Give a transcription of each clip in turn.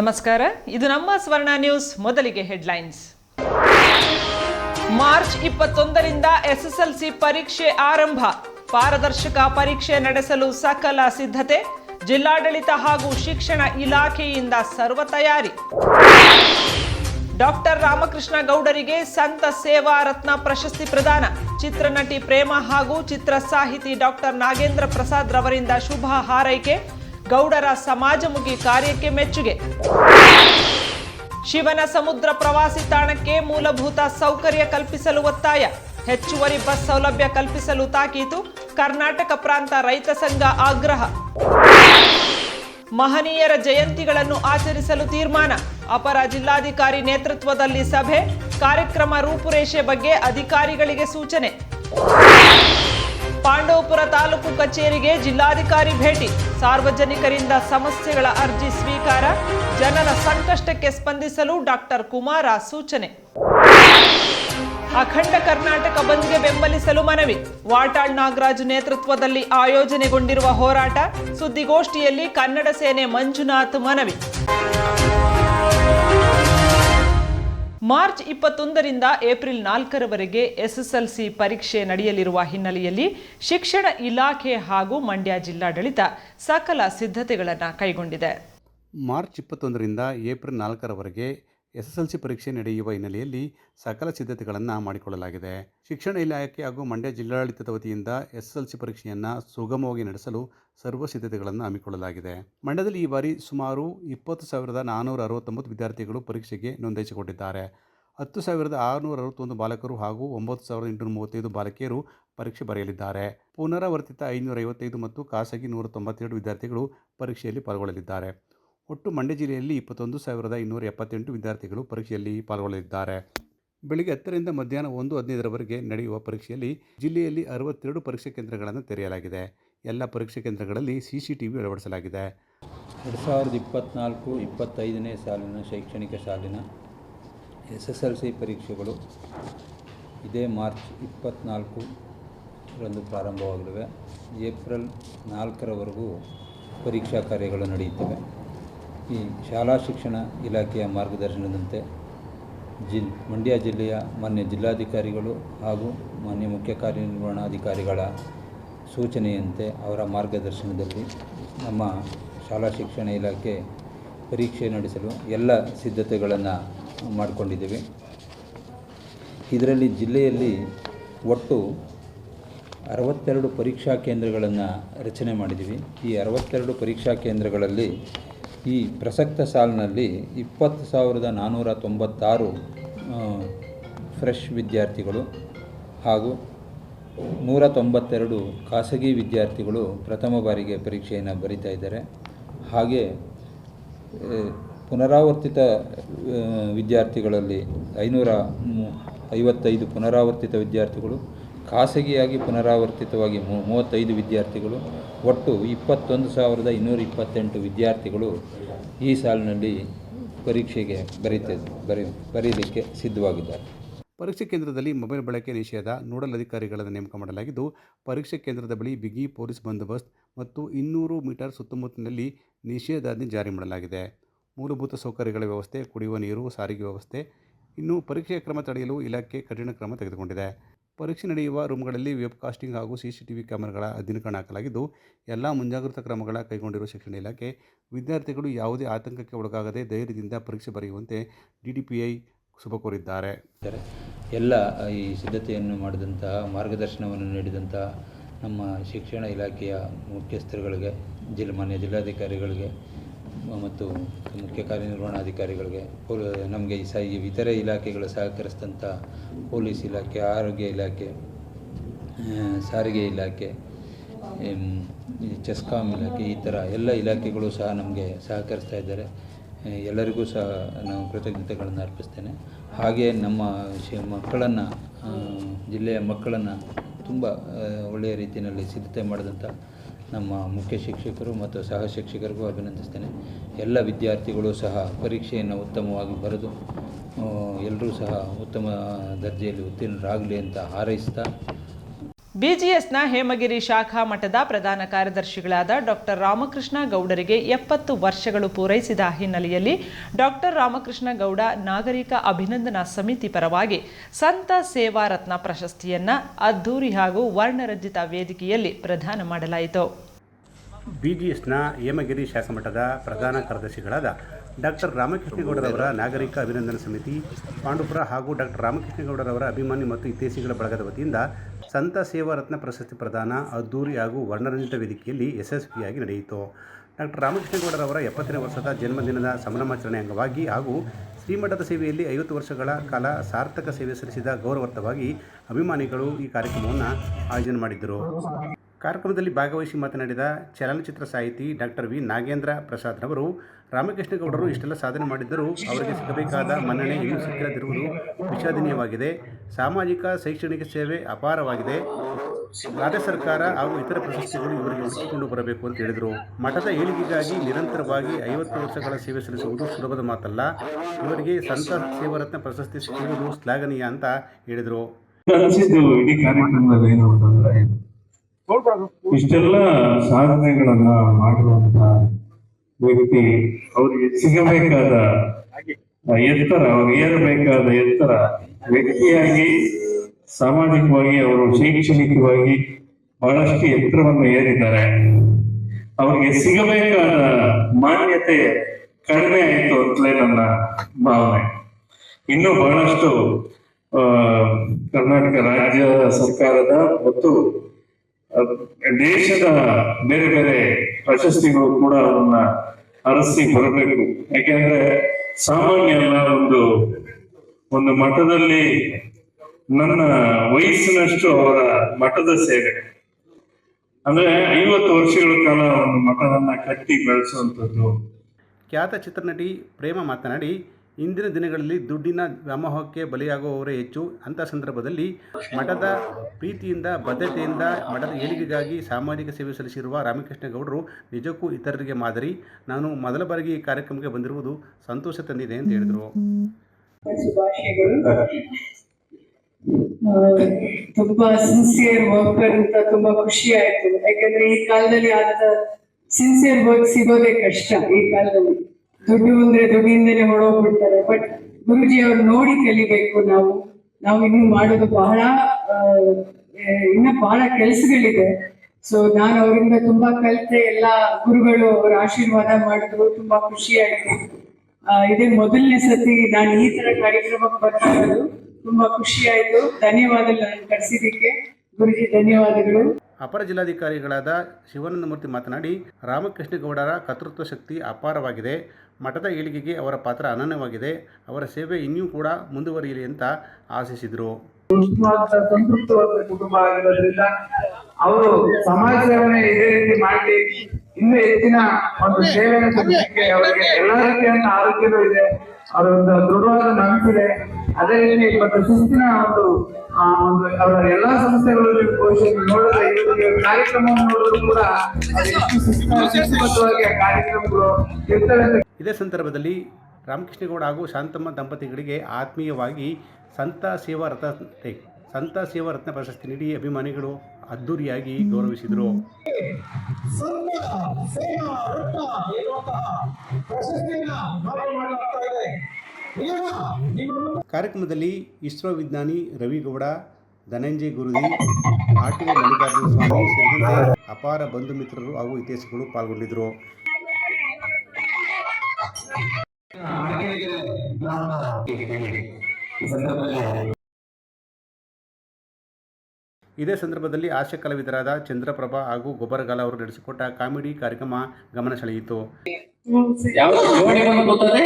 ನಮಸ್ಕಾರ. ಇದು ನಮ್ಮ ಸ್ವರ್ಣ ನ್ಯೂಸ್ ಮೊದಲಿಗೆ ಹೆಡ್ಲೈನ್ಸ್. ಮಾರ್ಚ್ ಇಪ್ಪತ್ತೊಂದರಿಂದ ಎಸ್ಎಸ್ಎಲ್ಸಿ ಪರೀಕ್ಷೆ ಆರಂಭ. ಪಾರದರ್ಶಕ ಪರೀಕ್ಷೆ ನಡೆಸಲು ಸಕಲ ಸಿದ್ಧತೆ. ಜಿಲ್ಲಾಡಳಿತ ಹಾಗೂ ಶಿಕ್ಷಣ ಇಲಾಖೆಯಿಂದ ಸರ್ವ ತಯಾರಿ. ಡಾಕ್ಟರ್ ರಾಮಕೃಷ್ಣ ಗೌಡರಿಗೆ ಸಂತ ಸೇವಾ ರತ್ನ ಪ್ರಶಸ್ತಿ ಪ್ರದಾನ. ಚಿತ್ರನಟಿ ಪ್ರೇಮ ಹಾಗೂ ಚಿತ್ರ ಸಾಹಿತಿ ಡಾಕ್ಟರ್ ನಾಗೇಂದ್ರ ಪ್ರಸಾದ್ ರವರಿಂದ ಶುಭ ಹಾರೈಕೆ. ಗೌಡರ ಸಮಾಜಮುಖಿ ಕಾರ್ಯಕ್ಕೆ ಮೆಚ್ಚುಗೆ. ಶಿವನ ಸಮುದ್ರ ಪ್ರವಾಸಿ ತಾಣಕ್ಕೆ ಮೂಲಭೂತ ಸೌಕರ್ಯ ಕಲ್ಪಿಸಲು ಒತ್ತಾಯ. ಹೆಚ್ಚುವರಿ ಬಸ್ ಸೌಲಭ್ಯ ಕಲ್ಪಿಸಲು ತಾಕೀತು, ಕರ್ನಾಟಕ ಪ್ರಾಂತ ರೈತ ಸಂಘ ಆಗ್ರಹ. ಮಹನೀಯರ ಜಯಂತಿಗಳನ್ನು ಆಚರಿಸಲು ತೀರ್ಮಾನ. ಅಪರ ಜಿಲ್ಲಾಧಿಕಾರಿ ನೇತೃತ್ವದಲ್ಲಿ ಸಭೆ, ಕಾರ್ಯಕ್ರಮ ರೂಪುರೇಷೆ ಬಗ್ಗೆ ಅಧಿಕಾರಿಗಳಿಗೆ ಸೂಚನೆ. ಪಾಂಡವಪುರ ತಾಲೂಕು ಕಚೇರಿಗೆ ಜಿಲ್ಲಾಧಿಕಾರಿ ಭೇಟಿ. ಸಾರ್ವಜನಿಕರಿಂದ ಸಮಸ್ಯೆಗಳ ಅರ್ಜಿ ಸ್ವೀಕಾರ. ಜನರ ಸಂಕಷ್ಟಕ್ಕೆ ಸ್ಪಂದಿಸಲು ಡಾಕ್ಟರ್ ಕುಮಾರ ಸೂಚನೆ. ಅಖಂಡ ಕರ್ನಾಟಕ ಬಂದ್ಗೆ ಬೆಂಬಲಿಸಲು ಮನವಿ. ವಾಟಾಳ್ ನಾಗರಾಜ್ ನೇತೃತ್ವದಲ್ಲಿ ಆಯೋಜನೆಗೊಂಡಿರುವ ಹೋರಾಟ. ಸುದ್ದಿಗೋಷ್ಠಿಯಲ್ಲಿ ಕನ್ನಡ ಸೇನೆ ಮಂಜುನಾಥ್ ಮನವಿ. ಮಾರ್ಚ್ ಇಪ್ಪತ್ತೊಂದರಿಂದ ಏಪ್ರಿಲ್ ನಾಲ್ಕರವರೆಗೆ ಎಸ್ಎಸ್ಎಲ್ಸಿ ಪರೀಕ್ಷೆ ನಡೆಯಲಿರುವ ಹಿನ್ನೆಲೆಯಲ್ಲಿ ಶಿಕ್ಷಣ ಇಲಾಖೆ ಹಾಗೂ ಮಂಡ್ಯ ಜಿಲ್ಲಾಡಳಿತ ಸಕಲ ಸಿದ್ಧತೆಗಳನ್ನು ಕೈಗೊಂಡಿದೆ. ಮಾರ್ಚ್ ಇಪ್ಪತ್ತೊಂದರಿಂದ ಏಪ್ರಿಲ್ ನಾಲ್ಕರವರೆಗೆ ಎಸ್ಎಸ್ಎಲ್ಸಿ ಪರೀಕ್ಷೆ ನಡೆಯುವ ಹಿನ್ನೆಲೆಯಲ್ಲಿ ಸಕಲ ಸಿದ್ಧತೆಗಳನ್ನು ಮಾಡಿಕೊಳ್ಳಲಾಗಿದೆ. ಶಿಕ್ಷಣ ಇಲಾಖೆ ಹಾಗೂ ಮಂಡ್ಯ ಜಿಲ್ಲಾಡಳಿತದ ವತಿಯಿಂದ ಎಸ್ಎಸ್ಎಲ್ಸಿ ಪರೀಕ್ಷೆಯನ್ನು ಸುಗಮವಾಗಿ ನಡೆಸಲು ಸರ್ವ ಸಿದ್ಧತೆಗಳನ್ನು ಹಮ್ಮಿಕೊಳ್ಳಲಾಗಿದೆ. ಮಂಡ್ಯದಲ್ಲಿ ಈ ಬಾರಿ ಸುಮಾರು ಇಪ್ಪತ್ತು ಸಾವಿರದ ನಾನ್ನೂರ ಅರವತ್ತೊಂಬತ್ತು ವಿದ್ಯಾರ್ಥಿಗಳು ಪರೀಕ್ಷೆಗೆ ನೋಂದಾಯಿಸಿಕೊಂಡಿದ್ದಾರೆ. ಹತ್ತು ಸಾವಿರದ ಆರುನೂರ ಅರವತ್ತೊಂದು ಬಾಲಕರು ಹಾಗೂ ಒಂಬತ್ತು ಸಾವಿರದ ಎಂಟುನೂರ ಮೂವತ್ತೈದು ಬಾಲಕಿಯರು ಪರೀಕ್ಷೆ ಬರೆಯಲಿದ್ದಾರೆ. ಪುನರಾವರ್ತಿತ ಐನೂರ ಐವತ್ತೈದು ಮತ್ತು ಖಾಸಗಿ ನೂರ ತೊಂಬತ್ತೆರಡು ವಿದ್ಯಾರ್ಥಿಗಳು ಪರೀಕ್ಷೆಯಲ್ಲಿ ಪಾಲ್ಗೊಳ್ಳಲಿದ್ದಾರೆ. ಒಟ್ಟು ಮಂಡ್ಯ ಜಿಲ್ಲೆಯಲ್ಲಿ ಇಪ್ಪತ್ತೊಂದು ಸಾವಿರದ ಇನ್ನೂರ ಎಪ್ಪತ್ತೆಂಟು ವಿದ್ಯಾರ್ಥಿಗಳು ಪರೀಕ್ಷೆಯಲ್ಲಿ ಪಾಲ್ಗೊಳ್ಳಲಿದ್ದಾರೆ. ಬೆಳಿಗ್ಗೆ ಹತ್ತರಿಂದ ಮಧ್ಯಾಹ್ನ ಒಂದು ಹದಿನೈದರವರೆಗೆ ನಡೆಯುವ ಪರೀಕ್ಷೆಯಲ್ಲಿ ಜಿಲ್ಲೆಯಲ್ಲಿ ಅರವತ್ತೆರಡು ಪರೀಕ್ಷಾ ಕೇಂದ್ರಗಳನ್ನು ತೆರೆಯಲಾಗಿದೆ. ಎಲ್ಲ ಪರೀಕ್ಷಾ ಕೇಂದ್ರಗಳಲ್ಲಿ ಸಿ ಟಿ ವಿ ಅಳವಡಿಸಲಾಗಿದೆ. ಎರಡು ಸಾವಿರದ ಇಪ್ಪತ್ತ್ನಾಲ್ಕು ಇಪ್ಪತ್ತೈದನೇ ಸಾಲಿನ ಶೈಕ್ಷಣಿಕ ಸಾಲಿನ ಎಸ್ ಎಸ್ ಎಲ್ ಸಿ ಪರೀಕ್ಷೆಗಳು ಇದೇ ಮಾರ್ಚ್ ಇಪ್ಪತ್ತ್ನಾಲ್ಕು ರಂದು ಪ್ರಾರಂಭವಾಗಲಿವೆ. ಏಪ್ರಿಲ್ ನಾಲ್ಕರವರೆಗೂ ಪರೀಕ್ಷಾ ಕಾರ್ಯಗಳು ನಡೆಯುತ್ತವೆ. ಈ ಶಾಲಾ ಶಿಕ್ಷಣ ಇಲಾಖೆಯ ಮಾರ್ಗದರ್ಶನದಂತೆ ಜಿಲ್, ಮಂಡ್ಯ ಜಿಲ್ಲೆಯ ಮಾನ್ಯ ಜಿಲ್ಲಾಧಿಕಾರಿಗಳು ಹಾಗೂ ಮಾನ್ಯ ಮುಖ್ಯ ಕಾರ್ಯನಿರ್ವಹಣಾಧಿಕಾರಿಗಳ ಸೂಚನೆಯಂತೆ ಅವರ ಮಾರ್ಗದರ್ಶನದಲ್ಲಿ ನಮ್ಮ ಶಾಲಾ ಶಿಕ್ಷಣ ಇಲಾಖೆ ಪರೀಕ್ಷೆ ನಡೆಸಲು ಎಲ್ಲ ಸಿದ್ಧತೆಗಳನ್ನು ಮಾಡಿಕೊಂಡಿದ್ದೀವಿ. ಇದರಲ್ಲಿ ಜಿಲ್ಲೆಯಲ್ಲಿ ಒಟ್ಟು ಅರವತ್ತೆರಡು ಪರೀಕ್ಷಾ ಕೇಂದ್ರಗಳನ್ನು ರಚನೆ ಮಾಡಿದ್ದೀವಿ. ಈ ಅರವತ್ತೆರಡು ಪರೀಕ್ಷಾ ಕೇಂದ್ರಗಳಲ್ಲಿ ಈ ಪ್ರಸಕ್ತ ಸಾಲಿನಲ್ಲಿ ಇಪ್ಪತ್ತು ಸಾವಿರದ ನಾನ್ನೂರ ತೊಂಬತ್ತಾರು ಫ್ರೆಶ್ ವಿದ್ಯಾರ್ಥಿಗಳು ಹಾಗೂ ನೂರ ತೊಂಬತ್ತೆರಡು ಖಾಸಗಿ ವಿದ್ಯಾರ್ಥಿಗಳು ಪ್ರಥಮ ಬಾರಿಗೆ ಪರೀಕ್ಷೆಯನ್ನು ಬರಿತಾ ಇದ್ದಾರೆ. ಹಾಗೆ ಪುನರಾವರ್ತಿತ ವಿದ್ಯಾರ್ಥಿಗಳಲ್ಲಿ ಐನೂರ ಐವತ್ತೈದು ಪುನರಾವರ್ತಿತ ವಿದ್ಯಾರ್ಥಿಗಳು ಖಾಸಗಿಯಾಗಿ ಪುನರಾವರ್ತಿತವಾಗಿ ಮೂವತ್ತೈದು ವಿದ್ಯಾರ್ಥಿಗಳು, ಒಟ್ಟು ಇಪ್ಪತ್ತೊಂದು ಸಾವಿರದ ಇನ್ನೂರ ಇಪ್ಪತ್ತೆಂಟು ವಿದ್ಯಾರ್ಥಿಗಳು ಈ ಸಾಲಿನಲ್ಲಿ ಪರೀಕ್ಷೆಗೆ ಬರೀತಿದ್ದ ಬರೀ, ಬರೀಲಿಕ್ಕೆ ಸಿದ್ಧವಾಗಿದ್ದಾರೆ. ಪರೀಕ್ಷೆ ಕೇಂದ್ರದಲ್ಲಿ ಮೊಬೈಲ್ ಬಳಕೆ ನಿಷೇಧ, ನೋಡಲ್ ಅಧಿಕಾರಿಗಳನ್ನು ನೇಮಕ ಮಾಡಲಾಗಿದ್ದು, ಪರೀಕ್ಷೆ ಕೇಂದ್ರದ ಬಳಿ ಬಿಗಿ ಪೊಲೀಸ್ ಬಂದೋಬಸ್ತ್ ಮತ್ತು ಇನ್ನೂರು ಮೀಟರ್ ಸುತ್ತಮುತ್ತಲಿನಲ್ಲಿ ನಿಷೇಧಾಜ್ಞೆ ಜಾರಿ ಮಾಡಲಾಗಿದೆ. ಮೂಲಭೂತ ಸೌಕರ್ಯಗಳ ವ್ಯವಸ್ಥೆ, ಕುಡಿಯುವ ನೀರು, ಸಾರಿಗೆ ವ್ಯವಸ್ಥೆ, ಇನ್ನು ಪರೀಕ್ಷೆ ಕ್ರಮ ತಡೆಯಲು ಇಲಾಖೆ ಕಠಿಣ ಕ್ರಮ ತೆಗೆದುಕೊಂಡಿದೆ. ಪರೀಕ್ಷೆ ನಡೆಯುವ ರೂಮ್ಗಳಲ್ಲಿ ವೆಬ್ ಕಾಸ್ಟಿಂಗ್ ಹಾಗೂ ಸಿಸಿಟಿವಿ ಕ್ಯಾಮೆರಾಗಳ ಅಧೀನಕರಣ ಹಾಕಲಾಗಿದ್ದು, ಎಲ್ಲ ಮುಂಜಾಗ್ರತಾ ಕ್ರಮಗಳ ಕೈಗೊಂಡಿರುವ ಶಿಕ್ಷಣ ಇಲಾಖೆ ವಿದ್ಯಾರ್ಥಿಗಳು ಯಾವುದೇ ಆತಂಕಕ್ಕೆ ಒಳಗಾಗದೆ ಧೈರ್ಯದಿಂದ ಪರೀಕ್ಷೆ ಬರೆಯುವಂತೆ ಡಿಡಿಪಿಐ ಶುಭ ಕೋರಿದ್ದಾರೆ. ಎಲ್ಲ ಈ ಸಿದ್ಧತೆಯನ್ನು ಮಾಡಿದಂತಹ ಮಾರ್ಗದರ್ಶನವನ್ನು ನೀಡಿದಂತಹ ನಮ್ಮ ಶಿಕ್ಷಣ ಇಲಾಖೆಯ ಮುಖ್ಯಸ್ಥರುಗಳಿಗೆ ಜಿಲ್ಲೆ ಮಾನ್ಯ ಜಿಲ್ಲಾಧಿಕಾರಿಗಳಿಗೆ ಮತ್ತು ಮುಖ್ಯ ಕಾರ್ಯನಿರ್ವಹಣಾಧಿಕಾರಿಗಳಿಗೆ ಪೊಲ, ನಮಗೆ ಈ ಸ ಈ ಇತರೆ ಇಲಾಖೆಗಳು ಸಹಕರಿಸಿದಂಥ ಪೊಲೀಸ್ ಇಲಾಖೆ, ಆರೋಗ್ಯ ಇಲಾಖೆ ಸಾರಿಗೆ ಇಲಾಖೆ ಚೆಸ್ಕಾಮ್ ಇಲಾಖೆ ಈ ಥರ ಎಲ್ಲ ಇಲಾಖೆಗಳು ಸಹ ನಮಗೆ ಸಹಕರಿಸ್ತಾ ಇದ್ದಾರೆ. ಎಲ್ಲರಿಗೂ ಸಹ ನಾವು ಕೃತಜ್ಞತೆಗಳನ್ನು ಅರ್ಪಿಸ್ತೇನೆ. ಹಾಗೆ ನಮ್ಮ ಶಿ, ಮಕ್ಕಳನ್ನು ಜಿಲ್ಲೆಯ ಮಕ್ಕಳನ್ನು ತುಂಬ ಒಳ್ಳೆಯ ರೀತಿಯಲ್ಲಿ ಸಿದ್ಧತೆ ಮಾಡಿದಂಥ ನಮ್ಮ ಮುಖ್ಯ ಶಿಕ್ಷಕರು ಮತ್ತು ಸಹ ಶಿಕ್ಷಕರಿಗೂ ಅಭಿನಂದಿಸ್ತೇನೆ. ಎಲ್ಲ ವಿದ್ಯಾರ್ಥಿಗಳು ಸಹ ಪರೀಕ್ಷೆಯನ್ನು ಉತ್ತಮವಾಗಿ ಬರೆದು ಎಲ್ಲರೂ ಸಹ ಉತ್ತಮ ದರ್ಜೆಯಲ್ಲಿ ಉತ್ತೀರ್ಣರಾಗಲಿ ಅಂತ ಹಾರೈಸ್ತಾ ಬಿಜಿಎಸ್ನ ಹೇಮಗಿರಿ ಶಾಖಾ ಮಠದ ಪ್ರಧಾನ ಕಾರ್ಯದರ್ಶಿಗಳಾದ ಡಾಕ್ಟರ್ ರಾಮಕೃಷ್ಣ ಗೌಡರಿಗೆ ಎಪ್ಪತ್ತು ವರ್ಷಗಳು ಪೂರೈಸಿದ ಹಿನ್ನೆಲೆಯಲ್ಲಿ ಡಾಕ್ಟರ್ ರಾಮಕೃಷ್ಣ ಗೌಡ ನಾಗರಿಕ ಅಭಿನಂದನಾ ಸಮಿತಿ ಪರವಾಗಿ ಸಂತ ಸೇವಾ ರತ್ನ ಪ್ರಶಸ್ತಿಯನ್ನ ಅದ್ದೂರಿ ಹಾಗೂ ವರ್ಣರಂಜಿತ ವೇದಿಕೆಯಲ್ಲಿ ಪ್ರದಾನ ಮಾಡಲಾಯಿತು. ಬಿಜಿಎಸ್ನ ಹೇಮಗಿರಿ ಶಾಖಾ ಮಠದ ಪ್ರಧಾನ ಕಾರ್ಯದರ್ಶಿಗಳಾದ ಡಾಕ್ಟರ್ ರಾಮಕೃಷ್ಣೇಗೌಡರವರ ನಾಗರಿಕ ಅಭಿನಂದನಾ ಸಮಿತಿ ಪಾಂಡುಪುರ ಹಾಗೂ ಡಾಕ್ಟರ್ ರಾಮಕೃಷ್ಣೇಗೌಡರವರ ಅಭಿಮಾನಿ ಮತ್ತು ಇತಿಹಾಸಿಗಳ ಬಳಗದ ವತಿಯಿಂದ ಸಂತ ಸೇವಾ ರತ್ನ ಪ್ರಶಸ್ತಿ ಪ್ರದಾನ ಅದ್ದೂರಿ ಹಾಗೂ ವರ್ಣರಂಜಿತ ವೇದಿಕೆಯಲ್ಲಿ ಯಶಸ್ವಿಯಾಗಿ ನಡೆಯಿತು. ಡಾಕ್ಟರ್ ರಾಮಕೃಷ್ಣೇಗೌಡರವರ ಎಪ್ಪತ್ತನೇ ವರ್ಷದ ಜನ್ಮದಿನದ ಸಂಭ್ರಮಾಚರಣೆ ಅಂಗವಾಗಿ ಹಾಗೂ ಶ್ರೀಮಠದ ಸೇವೆಯಲ್ಲಿ ಐವತ್ತು ವರ್ಷಗಳ ಕಾಲ ಸಾರ್ಥಕ ಸೇವೆ ಸಲ್ಲಿಸಿದ ಗೌರವಾರ್ಥವಾಗಿ ಅಭಿಮಾನಿಗಳು ಈ ಕಾರ್ಯಕ್ರಮವನ್ನು ಆಯೋಜನೆ ಮಾಡಿದ್ದರು. ಕಾರ್ಯಕ್ರಮದಲ್ಲಿ ಭಾಗವಹಿಸಿ ಮಾತನಾಡಿದ ಚಲನಚಿತ್ರ ಸಾಹಿತಿ ಡಾಕ್ಟರ್ ವಿ ನಾಗೇಂದ್ರ ಪ್ರಸಾದ್ರವರು ರಾಮಕೃಷ್ಣಗೌಡರು ಇಷ್ಟೆಲ್ಲ ಸಾಧನೆ ಮಾಡಿದ್ದರೂ ಅವರಿಗೆ ಸಿಗಬೇಕಾದ ಮನ್ನಣೆ ಇನ್ನೂ ಸಿಕ್ಕಿರದಿರುವುದು ವಿಷಾದನೀಯವಾಗಿದೆ. ಸಾಮಾಜಿಕ ಶೈಕ್ಷಣಿಕ ಸೇವೆ ಅಪಾರವಾಗಿದೆ. ರಾಜ್ಯ ಸರ್ಕಾರ ಹಾಗೂ ಇತರ ಪ್ರಶಸ್ತಿಗಳು ಇವರಿಗೆ ಉಳಿಸಿಕೊಂಡು ಬರಬೇಕು ಅಂತ ಹೇಳಿದರು. ಮಠದ ಏಳಿಗೆಗಾಗಿ ನಿರಂತರವಾಗಿ ಐವತ್ತು ವರ್ಷಗಳ ಸೇವೆ ಸಲ್ಲಿಸುವುದು ಸುಲಭದ ಮಾತಲ್ಲ. ಇವರಿಗೆ ಸಂತ ಸೇವರತ್ನ ಪ್ರಶಸ್ತಿ ಸಿಗುವುದು ಶ್ಲಾಘನೀಯ ಅಂತ ಹೇಳಿದರು. ಅನಿಸಿದ್ದು ಇಡೀ ಕಾರ್ಯಕ್ರಮದಲ್ಲಿ ಏನು ಅಂತಂದ್ರೆ ಇಷ್ಟೆಲ್ಲ ಸಾಧನೆಗಳನ್ನ ಮಾಡಿರುವಂತ ವ್ಯಕ್ತಿ ಅವರಿಗೆ ಸಿಗಬೇಕಾದ ಎತ್ತರ ಅವ್ರಿಗೆ ಏರಬೇಕಾದ ಎತ್ತರ ವ್ಯಕ್ತಿಯಾಗಿ ಸಾಮಾಜಿಕವಾಗಿ ಅವರು ಶೈಕ್ಷಣಿಕವಾಗಿ ಬಹಳಷ್ಟು ಎತ್ತರವನ್ನು ಏರಿದ್ದಾರೆ. ಅವರಿಗೆ ಸಿಗಬೇಕಾದ ಮಾನ್ಯತೆ ಕಡಿಮೆ ಆಯಿತು ಅಂತಲೇ ನನ್ನ ಭಾವನೆ. ಇನ್ನೂ ಬಹಳಷ್ಟು ಆ, ಕರ್ನಾಟಕ ರಾಜ್ಯ ಸರ್ಕಾರದ ಮತ್ತು ದೇಶದ ಬೇರೆ ಬೇರೆ ಪ್ರಶಸ್ತಿಗಳು ಕೂಡ ಅವನ್ನ ಅರಸಿ ಬರಬೇಕು. ಯಾಕೆಂದ್ರೆ ಸಾಮಾನ್ಯ ಒಂದು ಒಂದು ಮಠದಲ್ಲಿ ನನ್ನ ವಯಸ್ಸಿನಷ್ಟು ಅವರ ಮಠದ ಸೇವೆ. ಅಂದ್ರೆ ಐವತ್ತು ವರ್ಷಗಳ ಕಾಲ ಒಂದು ಮಠವನ್ನ ಕಟ್ಟಿ ಬೆಳೆಸುವಂಥದ್ದು. ಖ್ಯಾತ ಚಿತ್ರನಟಿ ಪ್ರೇಮ ಮಾತನಾಡಿ ಇಂದಿನ ದಿನಗಳಲ್ಲಿ ದುಡ್ಡಿನ ವ್ಯಾಮೋಹಕ್ಕೆ ಬಲಿಯಾಗುವವರೇ ಹೆಚ್ಚು. ಅಂಥ ಸಂದರ್ಭದಲ್ಲಿ ಮಠದ ಪ್ರೀತಿಯಿಂದ, ಬದ್ಧತೆಯಿಂದ ಮಠದ ಏಳಿಗೆಗಾಗಿ ಸಾಮಾಜಿಕ ಸೇವೆ ಸಲ್ಲಿಸಿರುವ ರಾಮಕೃಷ್ಣ ಗೌಡರು ನಿಜಕ್ಕೂ ಇತರರಿಗೆ ಮಾದರಿ. ನಾನು ಮೊದಲ ಬಾರಿಗೆ ಈ ಕಾರ್ಯಕ್ರಮಕ್ಕೆ ಬಂದಿರುವುದು ಸಂತೋಷ ತಂದಿದೆ ಅಂತ ಹೇಳಿದರು. ತುಂಬಾ ಸಿನ್ಸಿಯರ್ ವರ್ಕ್ ಅಂತ ತುಂಬಾ ಖುಷಿ ಆಯ್ತು. ಯಾಕಂದ್ರೆ ಈ ಕಾಲದಲ್ಲಿ ಆದ ಸಿನ್ಸಿಯರ್ ವರ್ಕ್ ಸಿಗೋದೇ ಕಷ್ಟ ಈ ಕಾಲದಲ್ಲಿ. ದುಡ್ಡು ಅಂದ್ರೆ ದುಡ್ಡಿಂದಲೇ ಹೊಡೋಗ್ಬಿಡ್ತಾರೆ ಬಟ್ ಗುರುಜಿ ಅವ್ರು ನೋಡಿ ಕಲಿಬೇಕು ನಾವು. ನಾವು ಇನ್ನು ಮಾಡೋದು ಬಹಳ ಇನ್ನ ಬಹಳ ಕೆಲಸಗಳಿದೆ. ಸೊ ನಾನು ಅವರಿಂದ ತುಂಬಾ ಕಲಿತೆ, ಎಲ್ಲ ಗುರುಗಳು ಅವರ ಆಶೀರ್ವಾದ ಮಾಡಿದ್ರು, ತುಂಬಾ ಖುಷಿ ಆಯ್ತು ಇದೇ ಮೊದಲನೇ ಸತಿ ನಾನು ಈ ತರ ಕಾರ್ಯಕ್ರಮಕ್ಕೆ ಬರ್ತಾ ತುಂಬಾ ಖುಷಿ ಆಯ್ತು ಧನ್ಯವಾದಗಳು ನಾನು ಕರೆಸಿದ್ದಕ್ಕೆ. ಗುರುಜಿ, ಧನ್ಯವಾದಗಳು. ಅಪರ ಜಿಲ್ಲಾಧಿಕಾರಿಗಳಾದ ಶಿವಾನಂದಮೂರ್ತಿ ಮಾತನಾಡಿ, ರಾಮಕೃಷ್ಣಗೌಡರ ಕರ್ತೃತ್ವ ಶಕ್ತಿ ಅಪಾರವಾಗಿದೆ. ಮಠದ ಏಳಿಗೆಗೆ ಅವರ ಪಾತ್ರ ಅನನ್ಯವಾಗಿದೆ. ಅವರ ಸೇವೆ ಇನ್ನೂ ಕೂಡ ಮುಂದುವರಿಯಲಿ ಅಂತ ಆಶಿಸಿದರು. ಕುಟುಂಬ ಆಗಿರೋದ್ರಿಂದ ಅವರು ಸಮಾಜ ಸೇವನೆ ಇದೇ ರೀತಿ ಮಾಡಿ ಇನ್ನೂ ಹೆಚ್ಚಿನ ಒಂದು ಸೇವೆಯನ್ನು ಅವರಿಗೆ ಎಲ್ಲಾ ರೀತಿಯ ಆರೋಗ್ಯವೂ ಇದೆ. ಅವರ ಒಂದು ದೃಢವಾದ ಮನಸ್ಸಿದೆ ಅದೇ ರೀತಿ ಇವತ್ತು ಶಿಸ್ತಿನ ಒಂದು ಆ, ಒಂದು ಅವರ ಎಲ್ಲಾ ಸಂಸ್ಥೆಗಳಲ್ಲಿ ಬಹುಶಃ ನೋಡಿದ್ರೆ ಇವರಿಗೆ ಕಾರ್ಯಕ್ರಮವನ್ನು ನೋಡಿದ್ರು ಕೂಡ ಕಾರ್ಯಕ್ರಮಗಳು ಇರ್ತವೆ ಇದೇ ಸಂದರ್ಭದಲ್ಲಿ ರಾಮಕೃಷ್ಣಗೌಡ ಹಾಗೂ ಶಾಂತಮ್ಮ ದಂಪತಿಗಳಿಗೆ ಆತ್ಮೀಯವಾಗಿ ಸಂತ ಸೇವಾ ರತ್ನ ಸಂತ ಸೇವಾ ರತ್ನ ಪ್ರಶಸ್ತಿ ನೀಡಿ ಅಭಿಮಾನಿಗಳು ಅದ್ದೂರಿಯಾಗಿ ಗೌರವಿಸಿದರು. ಕಾರ್ಯಕ್ರಮದಲ್ಲಿ ಇಸ್ರೋ ವಿಜ್ಞಾನಿ ರವಿಗೌಡ, ಧನಂಜಯ ಗುರುಜಿ ಟಿ ಮಲ್ಲಿಕಾರ್ಜುನ ಸ್ವಾಮಿ ಸೇರಿದಂತೆ ಅಪಾರ ಬಂಧು ಮಿತ್ರರು ಹಾಗೂ ಇತಿಹಾಸಗಳು ಪಾಲ್ಗೊಂಡಿದ್ದರು. ಇದೇ ಸಂದರ್ಭದಲ್ಲಿ ಹಾಸ್ಯ ಕಲಾವಿದರಾದ ಚಂದ್ರಪ್ರಭಾ ಹಾಗೂ ಗೊಬ್ಬರಗಾಲ ಅವರು ನಡೆಸಿಕೊಟ್ಟ ಕಾಮಿಡಿ ಕಾರ್ಯಕ್ರಮ ಗಮನ ಸೆಳೆಯಿತು. ಯಾವ ಜೋಡಿ ಬಂದು ಕೂತದೆ?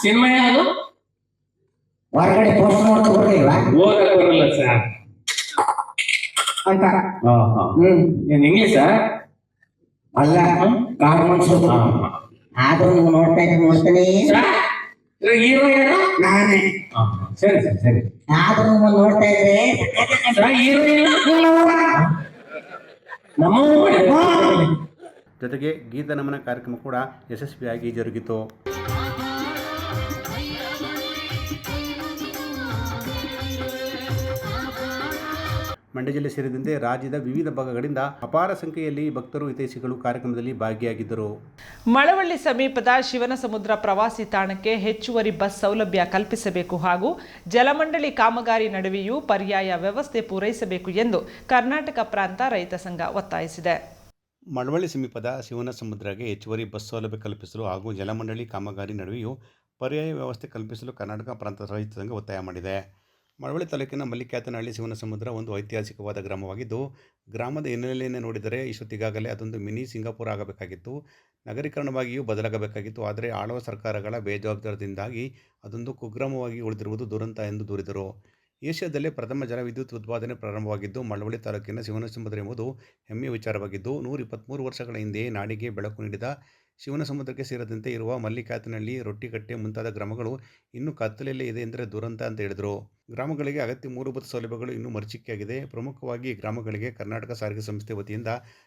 ಸಿನಿಮಾ ಯಾವುದು? ಹೊರಗಡೆ ಪೋಸ್ಟ್ ಬರ್ಲಿಲ್ವಾ? ಓದಕ್ ಬರಲ್ಲ ಸರ್. ಅಂತ ಹ್ಮ್. ಏನ್ ಇಂಗ್ಲಿಷ್ ಅಲ್ಲ ಗಾರ್ಮೆಂಟ್ಸ್ ಆದ್ರೂ ನೀವು ನೋಡ್ತಾ ಇದ್ರೆ ನೋಡ್ತಾನೆ ನಾನೇ. ಸರಿ ಸರಿ ಸರಿ. ನೋಡ್ತಾ ಇದ್ರೆ ಜೊತೆಗೆ ಗೀತ ನಮನ ಕಾರ್ಯಕ್ರಮ ಕೂಡ ಯಶಸ್ವಿಯಾಗಿ ಜರುಗಿತು. ಮಂಡ್ಯ ಜಿಲ್ಲೆ ಸೇರಿದಂತೆ ರಾಜ್ಯದ ವಿವಿಧ ಭಾಗಗಳಿಂದ ಅಪಾರ ಸಂಖ್ಯೆಯಲ್ಲಿ ಭಕ್ತರು ಹಿತೈಷಿಗಳು ಕಾರ್ಯಕ್ರಮದಲ್ಲಿ ಭಾಗಿಯಾಗಿದ್ದರು. ಮಳವಳ್ಳಿ ಸಮೀಪದ ಶಿವನ ಸಮುದ್ರ ಪ್ರವಾಸಿ ತಾಣಕ್ಕೆ ಹೆಚ್ಚುವರಿ ಬಸ್ ಸೌಲಭ್ಯ ಕಲ್ಪಿಸಬೇಕು ಹಾಗೂ ಜಲಮಂಡಳಿ ಕಾಮಗಾರಿ ನಡುವೆಯೂ ಪರ್ಯಾಯ ವ್ಯವಸ್ಥೆ ಪೂರೈಸಬೇಕು ಎಂದು ಕರ್ನಾಟಕ ಪ್ರಾಂತ ರೈತ ಸಂಘ ಒತ್ತಾಯಿಸಿದೆ. ಮಳವಳ್ಳಿ ಸಮೀಪದ ಶಿವನ ಸಮುದ್ರಕ್ಕೆ ಹೆಚ್ಚುವರಿ ಬಸ್ ಸೌಲಭ್ಯ ಕಲ್ಪಿಸಲು ಹಾಗೂ ಜಲಮಂಡಳಿ ಕಾಮಗಾರಿ ನಡುವೆಯೂ ಪರ್ಯಾಯ ವ್ಯವಸ್ಥೆ ಕಲ್ಪಿಸಲು ಕರ್ನಾಟಕ ಪ್ರಾಂತ ರೈತ ಸಂಘ ಒತ್ತಾಯ ಮಾಡಿದೆ. ಮಳವಳ್ಳಿ ತಾಲೂಕಿನ ಮಲ್ಲಿಕ್ಯಾತನಹಳ್ಳಿ ಶಿವನ ಸಮುದ್ರ ಒಂದು ಐತಿಹಾಸಿಕವಾದ ಗ್ರಾಮವಾಗಿದ್ದು, ಗ್ರಾಮದ ಹಿನ್ನೆಲೆಯನ್ನು ನೋಡಿದರೆ ಇಷ್ಟೊತ್ತಿಗಾಗಲೇ ಅದೊಂದು ಮಿನಿ ಸಿಂಗಾಪುರ ಆಗಬೇಕಾಗಿತ್ತು. ನಗರೀಕರಣವಾಗಿಯೂ ಬದಲಾಗಬೇಕಾಗಿತ್ತು. ಆದರೆ ಆಳುವ ಸರ್ಕಾರಗಳ ಬೇಜವಾಬ್ದಾರದಿಂದಾಗಿ ಅದೊಂದು ಕುಗ್ರಾಮವಾಗಿ ಉಳಿದಿರುವುದು ದುರಂತ ಎಂದು ದೂರಿದರು. ಏಷ್ಯಾದಲ್ಲೇ ಪ್ರಥಮ ಜಲವಿದ್ಯುತ್ ಉತ್ಪಾದನೆ ಪ್ರಾರಂಭವಾಗಿದ್ದು, ಮಳವಳ್ಳಿ ತಾಲೂಕಿನ ಶಿವನಸಮುದ್ರ ಎಂಬುದು ಹೆಮ್ಮೆಯ ವಿಚಾರವಾಗಿದ್ದು ನೂರ ಇಪ್ಪತ್ತ್ಮೂರು ವರ್ಷಗಳ ಹಿಂದೆಯೇ ನಾಡಿಗೆ ಬೆಳಕು ನೀಡಿದ ಶಿವನಸಮುದ್ರಕ್ಕೆ ಸೇರದಂತೆ ಇರುವ ಮಲ್ಲಿಕಾತನಹಳ್ಳಿ ರೊಟ್ಟಿಕಟ್ಟೆ ಮುಂತಾದ ಗ್ರಾಮಗಳು ಇನ್ನೂ ಕತ್ತಲೆಯಲ್ಲೇ ಇದೆ ಎಂದರೆ ದುರಂತ ಅಂತ ಹೇಳಿದರು. ಗ್ರಾಮಗಳಿಗೆ ಅಗತ್ಯ ಮೂಲಭೂತ ಸೌಲಭ್ಯಗಳು ಇನ್ನೂ ಮರೀಚಿಕೆಯಾಗಿದೆ. ಪ್ರಮುಖವಾಗಿ ಗ್ರಾಮಗಳಿಗೆ ಕರ್ನಾಟಕ ಸಾರಿಗೆ ಸಂಸ್ಥೆ ವತಿಯಿಂದ